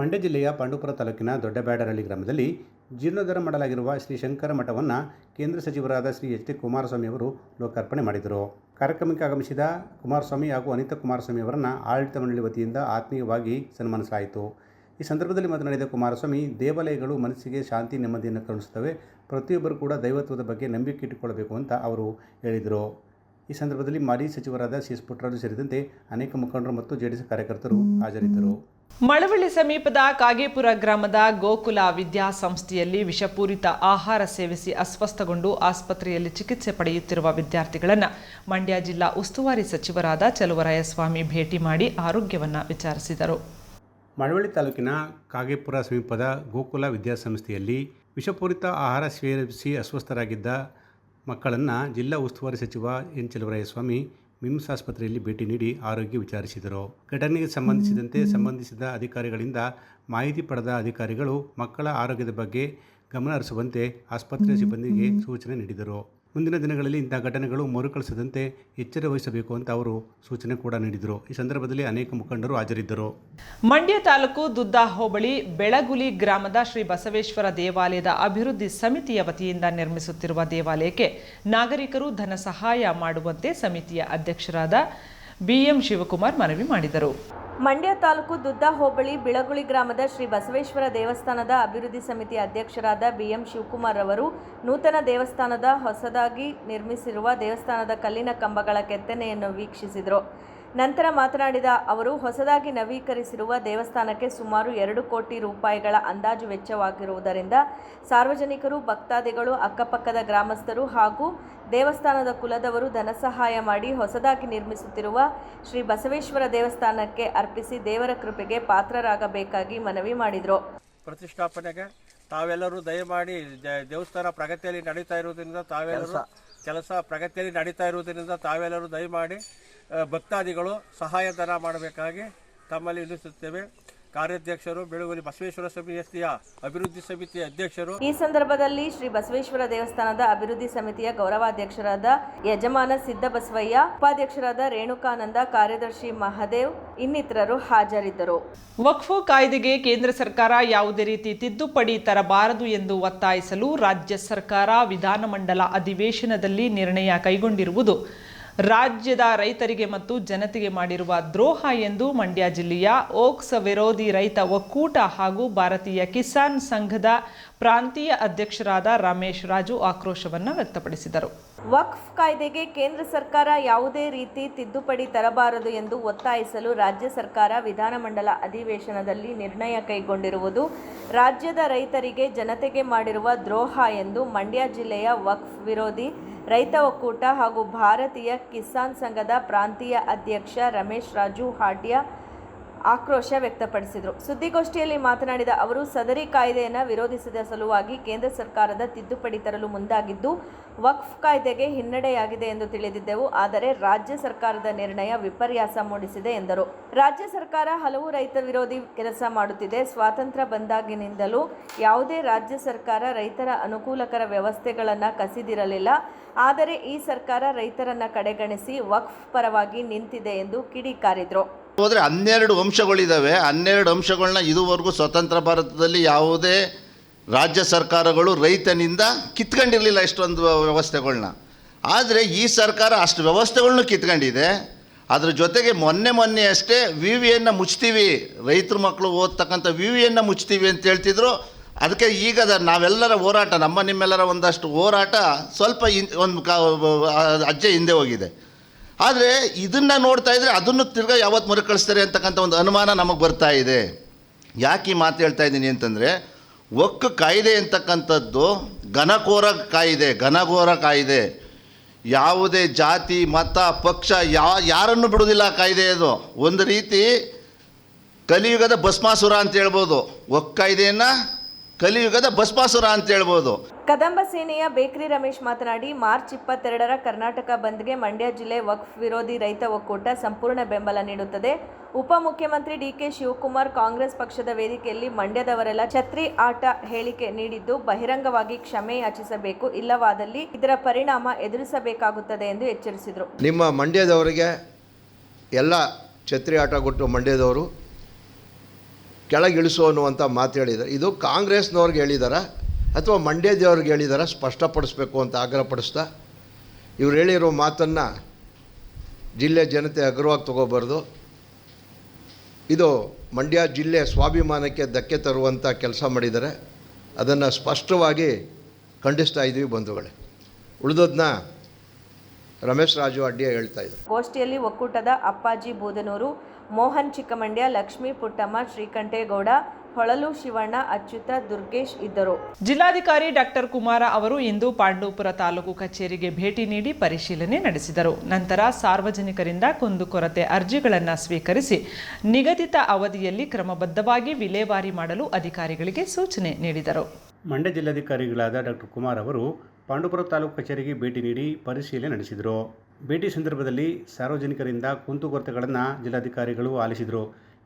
ಮಂಡ್ಯ ಜಿಲ್ಲೆಯ ಪಾಂಡುಪುರ ತಾಲೂಕಿನ ದೊಡ್ಡ ಬ್ಯಾಡರಹಳ್ಳಿ ಗ್ರಾಮದಲ್ಲಿ ಜೀರ್ಣೋದ್ಧಾರ ಮಾಡಲಾಗಿರುವ ಶ್ರೀ ಶಂಕರ ಮಠವನ್ನು ಕೇಂದ್ರ ಸಚಿವರಾದ ಶ್ರೀ ಎಚ್ ಡಿ ಕುಮಾರಸ್ವಾಮಿ ಅವರು ಲೋಕಾರ್ಪಣೆ ಮಾಡಿದರು. ಕಾರ್ಯಕ್ರಮಕ್ಕೆ ಆಗಮಿಸಿದ ಕುಮಾರಸ್ವಾಮಿ ಹಾಗೂ ಅನಿತಾ ಕುಮಾರಸ್ವಾಮಿ ಅವರನ್ನು ಆಡಳಿತ ಮಂಡಳಿ ವತಿಯಿಂದ ಆತ್ಮೀಯವಾಗಿ ಸನ್ಮಾನಿಸಲಾಯಿತು. ಈ ಸಂದರ್ಭದಲ್ಲಿ ಮಾತನಾಡಿದ ಕುಮಾರಸ್ವಾಮಿ, ದೇವಾಲಯಗಳು ಮನಸ್ಸಿಗೆ ಶಾಂತಿ, ನೆಮ್ಮದಿಯನ್ನು ಕರುಣಿಸುತ್ತವೆ. ಪ್ರತಿಯೊಬ್ಬರು ಕೂಡ ದೈವತ್ವದ ಬಗ್ಗೆ ನಂಬಿಕೆ ಇಟ್ಟುಕೊಳ್ಳಬೇಕು ಅಂತ ಅವರು ಹೇಳಿದರು. ಈ ಸಂದರ್ಭದಲ್ಲಿ ಮಾಜಿ ಸಚಿವರಾದ ಸಿ ಎಸ್ ಸೇರಿದಂತೆ ಅನೇಕ ಮುಖಂಡರು ಮತ್ತು ಜೆಡಿಎಸ್ ಕಾರ್ಯಕರ್ತರು ಹಾಜರಿದ್ದರು. ಮಳವಳ್ಳಿ ಸಮೀಪದ ಕಾಗೇಪುರ ಗ್ರಾಮದ ಗೋಕುಲ ವಿದ್ಯಾಸಂಸ್ಥೆಯಲ್ಲಿ ವಿಷಪೂರಿತ ಆಹಾರ ಸೇವಿಸಿ ಅಸ್ವಸ್ಥಗೊಂಡು ಆಸ್ಪತ್ರೆಯಲ್ಲಿ ಚಿಕಿತ್ಸೆ ಪಡೆಯುತ್ತಿರುವ ವಿದ್ಯಾರ್ಥಿಗಳನ್ನು ಮಂಡ್ಯ ಜಿಲ್ಲಾ ಉಸ್ತುವಾರಿ ಸಚಿವರಾದ ಚಲುವರಾಯಸ್ವಾಮಿ ಭೇಟಿ ಮಾಡಿ ಆರೋಗ್ಯವನ್ನು ವಿಚಾರಿಸಿದರು. ಮಳವಳ್ಳಿ ತಾಲೂಕಿನ ಕಾಗೇಪುರ ಸಮೀಪದ ಗೋಕುಲ ವಿದ್ಯಾಸಂಸ್ಥೆಯಲ್ಲಿ ವಿಷಪೂರಿತ ಆಹಾರ ಸೇವಿಸಿ ಅಸ್ವಸ್ಥರಾಗಿದ್ದ ಮಕ್ಕಳನ್ನು ಜಿಲ್ಲಾ ಉಸ್ತುವಾರಿ ಸಚಿವ ಎನ್. ಚಲುವರಾಯಸ್ವಾಮಿ ಮಿಮ್ಸ್ ಆಸ್ಪತ್ರೆಯಲ್ಲಿ ಭೇಟಿ ನೀಡಿ ಆರೋಗ್ಯ ವಿಚಾರಿಸಿದರು. ಘಟನೆಗೆ ಸಂಬಂಧಿಸಿದಂತೆ ಸಂಬಂಧಿಸಿದ ಅಧಿಕಾರಿಗಳಿಂದ ಮಾಹಿತಿ ಪಡೆದ ಅಧಿಕಾರಿಗಳು ಮಕ್ಕಳ ಆರೋಗ್ಯದ ಬಗ್ಗೆ ಗಮನ ಹರಿಸುವಂತೆ ಆಸ್ಪತ್ರೆಯ ಸಿಬ್ಬಂದಿಗೆ ಸೂಚನೆ ನೀಡಿದರು. ಮುಂದಿನ ದಿನಗಳಲ್ಲಿ ಇಂಥ ಘಟನೆಗಳು ಮರುಕಳಿಸದಂತೆ ಎಚ್ಚರ ವಹಿಸಬೇಕು ಅಂತ ಅವರು ಸೂಚನೆ ಕೂಡ ನೀಡಿದರು. ಈ ಸಂದರ್ಭದಲ್ಲಿ ಅನೇಕ ಮುಖಂಡರು ಹಾಜರಿದ್ದರು. ಮಂಡ್ಯ ತಾಲೂಕು ದುದ್ದಾ ಹೋಬಳಿ ಬೆಳಗುಲಿ ಗ್ರಾಮದ ಶ್ರೀ ಬಸವೇಶ್ವರ ದೇವಾಲಯದ ಅಭಿವೃದ್ಧಿ ಸಮಿತಿಯ ವತಿಯಿಂದ ನಿರ್ಮಿಸುತ್ತಿರುವ ದೇವಾಲಯಕ್ಕೆ ನಾಗರಿಕರು ಧನ ಸಹಾಯ ಮಾಡುವಂತೆ ಸಮಿತಿಯ ಅಧ್ಯಕ್ಷರಾದ ಬಿಎಂ ಶಿವಕುಮಾರ್ ಮನವಿ ಮಾಡಿದರು. ಮಂಡ್ಯ ತಾಲೂಕು ದುದ್ದ ಹೋಬಳಿ ಬಿಳಗುಳಿ ಗ್ರಾಮದ ಶ್ರೀ ಬಸವೇಶ್ವರ ದೇವಸ್ಥಾನದ ಅಭಿವೃದ್ಧಿ ಸಮಿತಿ ಅಧ್ಯಕ್ಷರಾದ ಬಿಎಂ ಶಿವಕುಮಾರ್ ಅವರು ನೂತನ ದೇವಸ್ಥಾನದ ಹೊಸದಾಗಿ ನಿರ್ಮಿಸಿರುವ ದೇವಸ್ಥಾನದ ಕಲ್ಲಿನ ಕಂಬಗಳ ಕೆತ್ತನೆಯನ್ನು ವೀಕ್ಷಿಸಿದರು. ನಂತರ ಮಾತನಾಡಿದ ಅವರು, ಹೊಸದಾಗಿ ನವೀಕರಿಸಿರುವ ದೇವಸ್ಥಾನಕ್ಕೆ ಸುಮಾರು ಎರಡು ಕೋಟಿ ರೂಪಾಯಿಗಳ ಅಂದಾಜು ವೆಚ್ಚವಾಗಿರುವುದರಿಂದ ಸಾರ್ವಜನಿಕರು, ಭಕ್ತಾದಿಗಳು, ಅಕ್ಕಪಕ್ಕದ ಗ್ರಾಮಸ್ಥರು ಹಾಗೂ ದೇವಸ್ಥಾನದ ಕುಲದವರು ಧನ ಸಹಾಯ ಮಾಡಿ ಹೊಸದಾಗಿ ನಿರ್ಮಿಸುತ್ತಿರುವ ಶ್ರೀ ಬಸವೇಶ್ವರ ದೇವಸ್ಥಾನಕ್ಕೆ ಅರ್ಪಿಸಿ ದೇವರ ಕೃಪೆಗೆ ಪಾತ್ರರಾಗಬೇಕಾಗಿ ಮನವಿ ಮಾಡಿದರು. ಪ್ರತಿಷ್ಠಾಪನೆಗೆ ತಾವೆಲ್ಲರೂ ದಯಮಾಡಿ ದ- ದೇವಸ್ಥಾನ ಪ್ರಗತಿಯಲ್ಲಿ ನಡೀತಾ ಇರುವುದರಿಂದ ತಾವೆಲ್ಲರೂ ಕೆಲಸ. ಪ್ರಗತಿಯಲ್ಲಿ ನಡೀತಾ ಇರುವುದರಿಂದ ತಾವೆಲ್ಲರೂ ದಯಮಾಡಿ ಭಕ್ತಾದಿಗಳು ಭಕ್ತಾದಿಗಳು ಸಹಾಯಧನ ಮಾಡಬೇಕಾಗಿ ತಮ್ಮಲ್ಲಿ ವಿನಿಸುತ್ತೇವೆ ಕಾರ್ಯಾಧ್ಯಕ್ಷರು ಬೆಳಗುಲಿ ಬಸವೇಶ್ವರ ಸಮಿತಿಯ ಅಭಿವೃದ್ಧಿ ಸಮಿತಿಯ ಅಧ್ಯಕ್ಷರು. ಈ ಸಂದರ್ಭದಲ್ಲಿ ಶ್ರೀ ಬಸವೇಶ್ವರ ದೇವಸ್ಥಾನದ ಅಭಿವೃದ್ಧಿ ಸಮಿತಿಯ ಗೌರವಾಧ್ಯಕ್ಷರಾದ ಯಜಮಾನ ಸಿದ್ದಬಸವಯ್ಯ ಉಪಾಧ್ಯಕ್ಷರಾದ ರೇಣುಕಾನಂದ ಕಾರ್ಯದರ್ಶಿ ಮಹದೇವ್ ಇನ್ನಿತರರು ಹಾಜರಿದ್ದರು. ವಕ್ಫು ಕಾಯ್ದೆಗೆ ಕೇಂದ್ರ ಸರ್ಕಾರ ಯಾವುದೇ ರೀತಿ ತಿದ್ದುಪಡಿ ತರಬಾರದು ಎಂದು ಒತ್ತಾಯಿಸಲು ರಾಜ್ಯ ಸರ್ಕಾರ ವಿಧಾನಮಂಡಲ ಅಧಿವೇಶನದಲ್ಲಿ ನಿರ್ಣಯ ಕೈಗೊಂಡಿರುವುದು ರಾಜ್ಯದ ರೈತರಿಗೆ ಮತ್ತು ಜನತೆಗೆ ಮಾಡಿರುವ ದ್ರೋಹ ಎಂದು ಮಂಡ್ಯ ಜಿಲ್ಲೆಯ ಓಕ್ಸ್ ವಿರೋಧಿ ರೈತ ಒಕ್ಕೂಟ ಹಾಗೂ ಭಾರತೀಯ ಕಿಸಾನ್ ಸಂಘದ ಪ್ರಾಂತೀಯ ಅಧ್ಯಕ್ಷರಾದ ರಮೇಶ್ ರಾಜು ಆಕ್ರೋಶವನ್ನು ವ್ಯಕ್ತಪಡಿಸಿದರು. ವಕ್ಫ್ ಕಾಯ್ದೆಗೆ ಕೇಂದ್ರ ಸರ್ಕಾರ ಯಾವುದೇ ರೀತಿ ತಿದ್ದುಪಡಿ ತರಬಾರದು ಎಂದು ಒತ್ತಾಯಿಸಲು ರಾಜ್ಯ ಸರ್ಕಾರ ವಿಧಾನಮಂಡಲ ಅಧಿವೇಶನದಲ್ಲಿ ನಿರ್ಣಯ ಕೈಗೊಂಡಿರುವುದು ರಾಜ್ಯದ ರೈತರಿಗೆ ಜನತೆಗೆ ಮಾಡಿರುವ ದ್ರೋಹ ಎಂದು ಮಂಡ್ಯ ಜಿಲ್ಲೆಯ ವಕ್ಫ್ ವಿರೋಧಿ ರೈತ ಒಕ್ಕೂಟ ಹಾಗೂ ಭಾರತೀಯ ಕಿಸಾನ್ ಸಂಘದ ಪ್ರಾಂತೀಯ ಅಧ್ಯಕ್ಷ ರಮೇಶ್ ರಾಜು ಹಾಡ್ಯ ಆಕ್ರೋಶ ವ್ಯಕ್ತಪಡಿಸಿದರು. ಸುದ್ದಿಗೋಷ್ಠಿಯಲ್ಲಿ ಮಾತನಾಡಿದ ಅವರು, ಸದರಿ ಕಾಯ್ದೆಯನ್ನು ವಿರೋಧಿಸಿದ ಸಲುವಾಗಿ ಕೇಂದ್ರ ಸರ್ಕಾರದ ತಿದ್ದುಪಡಿ ತರಲು ಮುಂದಾಗಿದ್ದು, ವಕ್ಫ್ ಕಾಯ್ದೆಗೆ ಹಿನ್ನಡೆಯಾಗಿದೆ ಎಂದು ತಿಳಿದಿದ್ದೆವು. ಆದರೆ ರಾಜ್ಯ ಸರ್ಕಾರದ ನಿರ್ಣಯ ವಿಪರ್ಯಾಸ ಮೂಡಿಸಿದೆ ಎಂದರು. ರಾಜ್ಯ ಸರ್ಕಾರ ಹಲವು ರೈತ ವಿರೋಧಿ ಕೆಲಸ ಮಾಡುತ್ತಿದೆ. ಸ್ವಾತಂತ್ರ್ಯ ಬಂದಾಗಿನಿಂದಲೂ ಯಾವುದೇ ರಾಜ್ಯ ಸರ್ಕಾರ ರೈತರ ಅನುಕೂಲಕರ ವ್ಯವಸ್ಥೆಗಳನ್ನು ಕಸಿದಿರಲಿಲ್ಲ. ಆದರೆ ಈ ಸರ್ಕಾರ ರೈತರನ್ನ ಕಡೆಗಣಿಸಿ ವಕ್ಫ್ ಪರವಾಗಿ ನಿಂತಿದೆ ಎಂದು ಕಿಡಿಕಾರಿದರು. ಹೋದರೆ ಹನ್ನೆರಡು ಅಂಶಗಳಿದ್ದಾವೆ ಹನ್ನೆರಡು ಅಂಶಗಳನ್ನ ಇದುವರೆಗೂ ಸ್ವತಂತ್ರ ಭಾರತದಲ್ಲಿ ಯಾವುದೇ ರಾಜ್ಯ ಸರ್ಕಾರಗಳು ರೈತನಿಂದ ಕಿತ್ಕೊಂಡಿರಲಿಲ್ಲ ಇಷ್ಟೊಂದು ವ್ಯವಸ್ಥೆಗಳನ್ನ ಆದರೆ ಈ ಸರ್ಕಾರ ಅಷ್ಟು ವ್ಯವಸ್ಥೆಗಳನ್ನು ಕಿತ್ಕೊಂಡಿದೆ. ಅದ್ರ ಜೊತೆಗೆ ಮೊನ್ನೆ ಮೊನ್ನೆ ಅಷ್ಟೇ ವಿ ವಿಯನ್ನು ಮುಚ್ತೀವಿ. ರೈತರ ಮಕ್ಕಳು ಓದ್ತಕ್ಕಂಥ ವಿ ವಿಯನ್ನು ಮುಚ್ತೀವಿ ಅಂತ ಹೇಳ್ತಿದ್ರು. ಅದಕ್ಕೆ ಈಗ ನಾವೆಲ್ಲರ ಹೋರಾಟ, ನಮ್ಮ ನಿಮ್ಮೆಲ್ಲರ ಒಂದಷ್ಟು ಹೋರಾಟ ಸ್ವಲ್ಪ ಒಂದು ಕಾ ಅಜ್ಜೆ ಹಿಂದೆ ಹೋಗಿದೆ. ಆದರೆ ಇದನ್ನು ನೋಡ್ತಾ ಇದ್ರೆ ಅದನ್ನು ತಿರ್ಗಾ ಯಾವತ್ತು ಮರುಕಳಿಸ್ತಾರೆ ಅಂತಕ್ಕಂಥ ಒಂದು ಅನುಮಾನ ನಮಗೆ ಬರ್ತಾ ಇದೆ. ಯಾಕೆ ಮಾತು ಹೇಳ್ತಾ ಇದ್ದೀನಿ ಅಂತಂದರೆ, ಒಕ್ಕು ಕಾಯ್ದೆ ಅಂತಕ್ಕಂಥದ್ದು ಘನಘೋರ ಕಾಯಿದೆ ಘನಘೋರ ಕಾಯಿದೆ. ಯಾವುದೇ ಜಾತಿ, ಮತ, ಪಕ್ಷ, ಯಾ, ಯಾರನ್ನು ಬಿಡುವುದಿಲ್ಲ ಆ ಕಾಯ್ದೆ ಅದು. ಒಂದು ರೀತಿ ಕಲಿಯುಗದ ಭಸ್ಮಾಸುರ ಅಂತ ಹೇಳ್ಬೋದು. ಒಕ್ಕ ಕಾಯ್ದೆಯನ್ನು ಕಲಿಯುಗದ ಭಸ್ಮಾಸುರ ಅಂತ ಹೇಳ್ಬೋದು. ಕದಂಬ ಸೇನೆಯ ಬೇಕ್ರಿ ರಮೇಶ್ ಮಾತನಾಡಿ, ಮಾರ್ಚ್ ಇಪ್ಪತ್ತೆರಡರ ಕರ್ನಾಟಕ ಬಂದ್ಗೆ ಮಂಡ್ಯ ಜಿಲ್ಲೆ ವಕ್ಫ್ ವಿರೋಧಿ ರೈತ ಒಕ್ಕೂಟ ಸಂಪೂರ್ಣ ಬೆಂಬಲ ನೀಡುತ್ತದೆ. ಉಪಮುಖ್ಯಮಂತ್ರಿ ಡಿಕೆ ಶಿವಕುಮಾರ್ ಕಾಂಗ್ರೆಸ್ ಪಕ್ಷದ ವೇದಿಕೆಯಲ್ಲಿ ಮಂಡ್ಯದವರೆಲ್ಲ ಛತ್ರಿ ಆಟ ಹೇಳಿಕೆ ನೀಡಿದ್ದು, ಬಹಿರಂಗವಾಗಿ ಕ್ಷಮೆ ಯಾಚಿಸಬೇಕು ಇಲ್ಲವಾದಲ್ಲಿ ಇದರ ಪರಿಣಾಮ ಎದುರಿಸಬೇಕಾಗುತ್ತದೆ ಎಂದು ಎಚ್ಚರಿಸಿದರು. ನಿಮ್ಮ ಮಂಡ್ಯದವರಿಗೆ ಎಲ್ಲ ಛತ್ರಿ ಆಟ ಕೊಟ್ಟು ಮಂಡ್ಯದವರು ಕೆಳಗಿಳಿಸು ಅನ್ನುವಂಥ ಮಾತು ಹೇಳಿದ್ದಾರೆ. ಇದು ಕಾಂಗ್ರೆಸ್ನವ್ರಿಗೆ ಹೇಳಿದಾರ? ಅಥವಾ ಮಂಡ್ಯ ದೇವ್ರಿಗೆ ಹೇಳಿದಾರ, ಸ್ಪಷ್ಟಪಡಿಸ್ಬೇಕು ಅಂತ ಆಗ್ರಹಪಡಿಸ್ತಾ ಇವ್ರು ಹೇಳಿರೋ ಮಾತನ್ನು ಜಿಲ್ಲೆ ಜನತೆ ಅಗ್ರವಾಗಿ ತಗೋಬಾರ್ದು. ಇದು ಮಂಡ್ಯ ಜಿಲ್ಲೆ ಸ್ವಾಭಿಮಾನಕ್ಕೆ ಧಕ್ಕೆ ತರುವಂಥ ಕೆಲಸ ಮಾಡಿದ್ದಾರೆ. ಅದನ್ನು ಸ್ಪಷ್ಟವಾಗಿ ಖಂಡಿಸ್ತಾ ಇದ್ದೀವಿ ಬಂಧುಗಳೇ. ಉಳಿದೋದನ್ನ ರಮೇಶ್ ರಾಜು ಅಡ್ಡಿಯ ಹೇಳ್ತಾ ಇದ್ದಾರೆ ಗೋಷ್ಠಿಯಲ್ಲಿ ಒಕ್ಕೂಟದ ಅಪ್ಪಾಜಿ ಬೂದನೂರು ಮೋಹನ್ ಚಿಕ್ಕಮಂಡ್ಯ, ಲಕ್ಷ್ಮೀ ಪುಟ್ಟಮ್ಮ, ಶ್ರೀಕಂಠೇಗೌಡ ಹೊಳಲು ಶಿವಣ್ಣ ಅಚ್ಯುತ ದುರ್ಗೇಶ್ ಇದ್ದರು. ಜಿಲ್ಲಾಧಿಕಾರಿ ಡಾಕ್ಟರ್ ಕುಮಾರ ಅವರು ಇಂದು ಪಾಂಡವಪುರ ತಾಲೂಕು ಕಚೇರಿಗೆ ಭೇಟಿ ನೀಡಿ ಪರಿಶೀಲನೆ ನಡೆಸಿದರು. ನಂತರ ಸಾರ್ವಜನಿಕರಿಂದ ಕುಂದುಕೊರತೆ ಅರ್ಜಿಗಳನ್ನು ಸ್ವೀಕರಿಸಿ ನಿಗದಿತ ಅವಧಿಯಲ್ಲಿ ಕ್ರಮಬದ್ಧವಾಗಿ ವಿಲೇವಾರಿ ಮಾಡಲು ಅಧಿಕಾರಿಗಳಿಗೆ ಸೂಚನೆ ನೀಡಿದರು. ಮಂಡ್ಯ ಜಿಲ್ಲಾಧಿಕಾರಿಗಳಾದ ಡಾಕ್ಟರ್ ಕುಮಾರ್ ಅವರು ಪಾಂಡುಪುರ ತಾಲೂಕು ಕಚೇರಿಗೆ ಭೇಟಿ ನೀಡಿ ಪರಿಶೀಲನೆ ನಡೆಸಿದರು. ಭೇಟಿ ಸಂದರ್ಭದಲ್ಲಿ ಸಾರ್ವಜನಿಕರಿಂದ ಕುಂದುಕೊರತೆಗಳನ್ನು ಜಿಲ್ಲಾಧಿಕಾರಿಗಳು ಆಲಿಸಿದರು.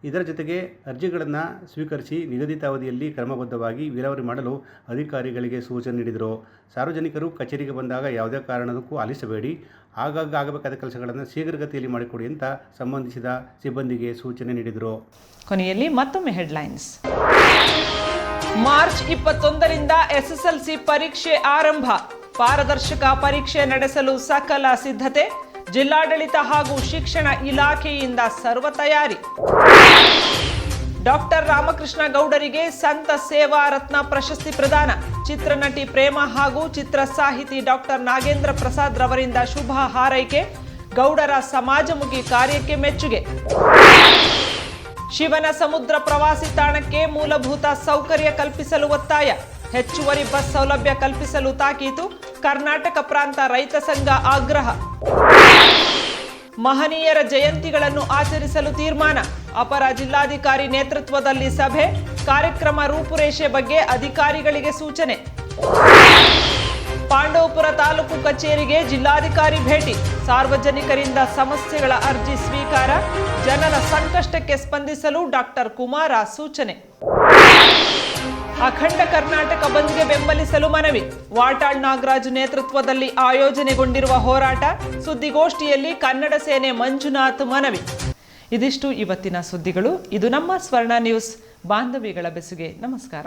ಇದರ ಜೊತೆಗೆ ಅರ್ಜಿಗಳನ್ನು ಸ್ವೀಕರಿಸಿ ನಿಗದಿತ ಅವಧಿಯಲ್ಲಿ ಕ್ರಮಬದ್ಧವಾಗಿ ವಿಲೇವಾರಿ ಮಾಡಲು ಅಧಿಕಾರಿಗಳಿಗೆ ಸೂಚನೆ ನೀಡಿದರು. ಸಾರ್ವಜನಿಕರು ಕಚೇರಿಗೆ ಬಂದಾಗ ಯಾವುದೇ ಕಾರಣಕ್ಕೂ ಆಲಿಸಬೇಡಿ. ಆಗಾಗ ಆಗಬೇಕಾದ ಕೆಲಸಗಳನ್ನು ಶೀಘ್ರಗತಿಯಲ್ಲಿ ಮಾಡಿಕೊಡಿ ಅಂತ ಸಂಬಂಧಿಸಿದ ಸಿಬ್ಬಂದಿಗೆ ಸೂಚನೆ ನೀಡಿದರು. ಕೊನೆಯಲ್ಲಿ ಮತ್ತೊಮ್ಮೆ ಹೆಡ್ಲೈನ್ಸ್. ಮಾರ್ಚ್ ಇಪ್ಪತ್ತೊಂದರಿಂದ ಎಸ್ಎಸ್ಎಲ್ಸಿ ಪರೀಕ್ಷೆ ಆರಂಭ. ಪಾರದರ್ಶಕ ಪರೀಕ್ಷೆ ನಡೆಸಲು ಸಕಲ ಸಿದ್ಧತೆ. ಜಿಲ್ಲಾಡಳಿತ ಹಾಗೂ ಶಿಕ್ಷಣ ಇಲಾಖೆಯಿಂದ ಸರ್ವ ತಯಾರಿ. ಡಾಕ್ಟರ್ ರಾಮಕೃಷ್ಣ ಗೌಡರಿಗೆ ಸಂತ ಸೇವಾ ರತ್ನ ಪ್ರಶಸ್ತಿ ಪ್ರದಾನ. ಚಿತ್ರನಟಿ ಪ್ರೇಮ ಹಾಗೂ ಚಿತ್ರ ಸಾಹಿತಿ ಡಾಕ್ಟರ್ ನಾಗೇಂದ್ರ ಪ್ರಸಾದ್ ರವರಿಂದ ಶುಭ ಹಾರೈಕೆ. ಗೌಡರ ಸಮಾಜಮುಖಿ ಕಾರ್ಯಕ್ಕೆ ಮೆಚ್ಚುಗೆ. ಶಿವನ ಸಮುದ್ರ ಪ್ರವಾಸಿ ತಾಣಕ್ಕೆ ಮೂಲಭೂತ ಸೌಕರ್ಯ ಕಲ್ಪಿಸಲು ಒತ್ತಾಯ. ಹೆಚ್ಚುವರಿ ಬಸ್ ಸೌಲಭ್ಯ ಕಲ್ಪಿಸಲು ತಾಕೀತು ಕರ್ನಾಟಕ ಪ್ರಾಂತ ರೈತ ಸಂಘ ಆಗ್ರಹ. ಮಹನೀಯರ ಜಯಂತಿಗಳನ್ನು ಆಚರಿಸಲು ತೀರ್ಮಾನ. ಅಪರ ಜಿಲ್ಲಾಧಿಕಾರಿ ನೇತೃತ್ವದಲ್ಲಿ ಸಭೆ, ಕಾರ್ಯಕ್ರಮ ರೂಪುರೇಷೆ ಬಗ್ಗೆ ಅಧಿಕಾರಿಗಳಿಗೆ ಸೂಚನೆ. ಪಾಂಡವಪುರ ತಾಲೂಕು ಕಚೇರಿಗೆ ಜಿಲ್ಲಾಧಿಕಾರಿ ಭೇಟಿ. ಸಾರ್ವಜನಿಕರಿಂದ ಸಮಸ್ಯೆಗಳ ಅರ್ಜಿ ಸ್ವೀಕಾರ. ಜನರ ಸಂಕಷ್ಟಕ್ಕೆ ಸ್ಪಂದಿಸಲು ಡಾಕ್ಟರ್ ಕುಮಾರ ಸೂಚನೆ. ಅಖಂಡ ಕರ್ನಾಟಕ ಬಂದ್ಗೆ ಬೆಂಬಲಿಸಲು ಮನವಿ. ವಾಟಾಳ್ ನಾಗರಾಜ್ ನೇತೃತ್ವದಲ್ಲಿ ಆಯೋಜನೆಗೊಂಡಿರುವ ಹೋರಾಟ, ಸುದ್ದಿಗೋಷ್ಠಿಯಲ್ಲಿ ಕನ್ನಡ ಸೇನೆ ಮಂಜುನಾಥ್ ಮನವಿ. ಇದಿಷ್ಟು ಇವತ್ತಿನ ಸುದ್ದಿಗಳು. ಇದು ನಮ್ಮ ಸ್ವರ್ಣ ನ್ಯೂಸ್. ಬಾಂಧವಿಗಳ ಬೆಸುಗೆ. ನಮಸ್ಕಾರ.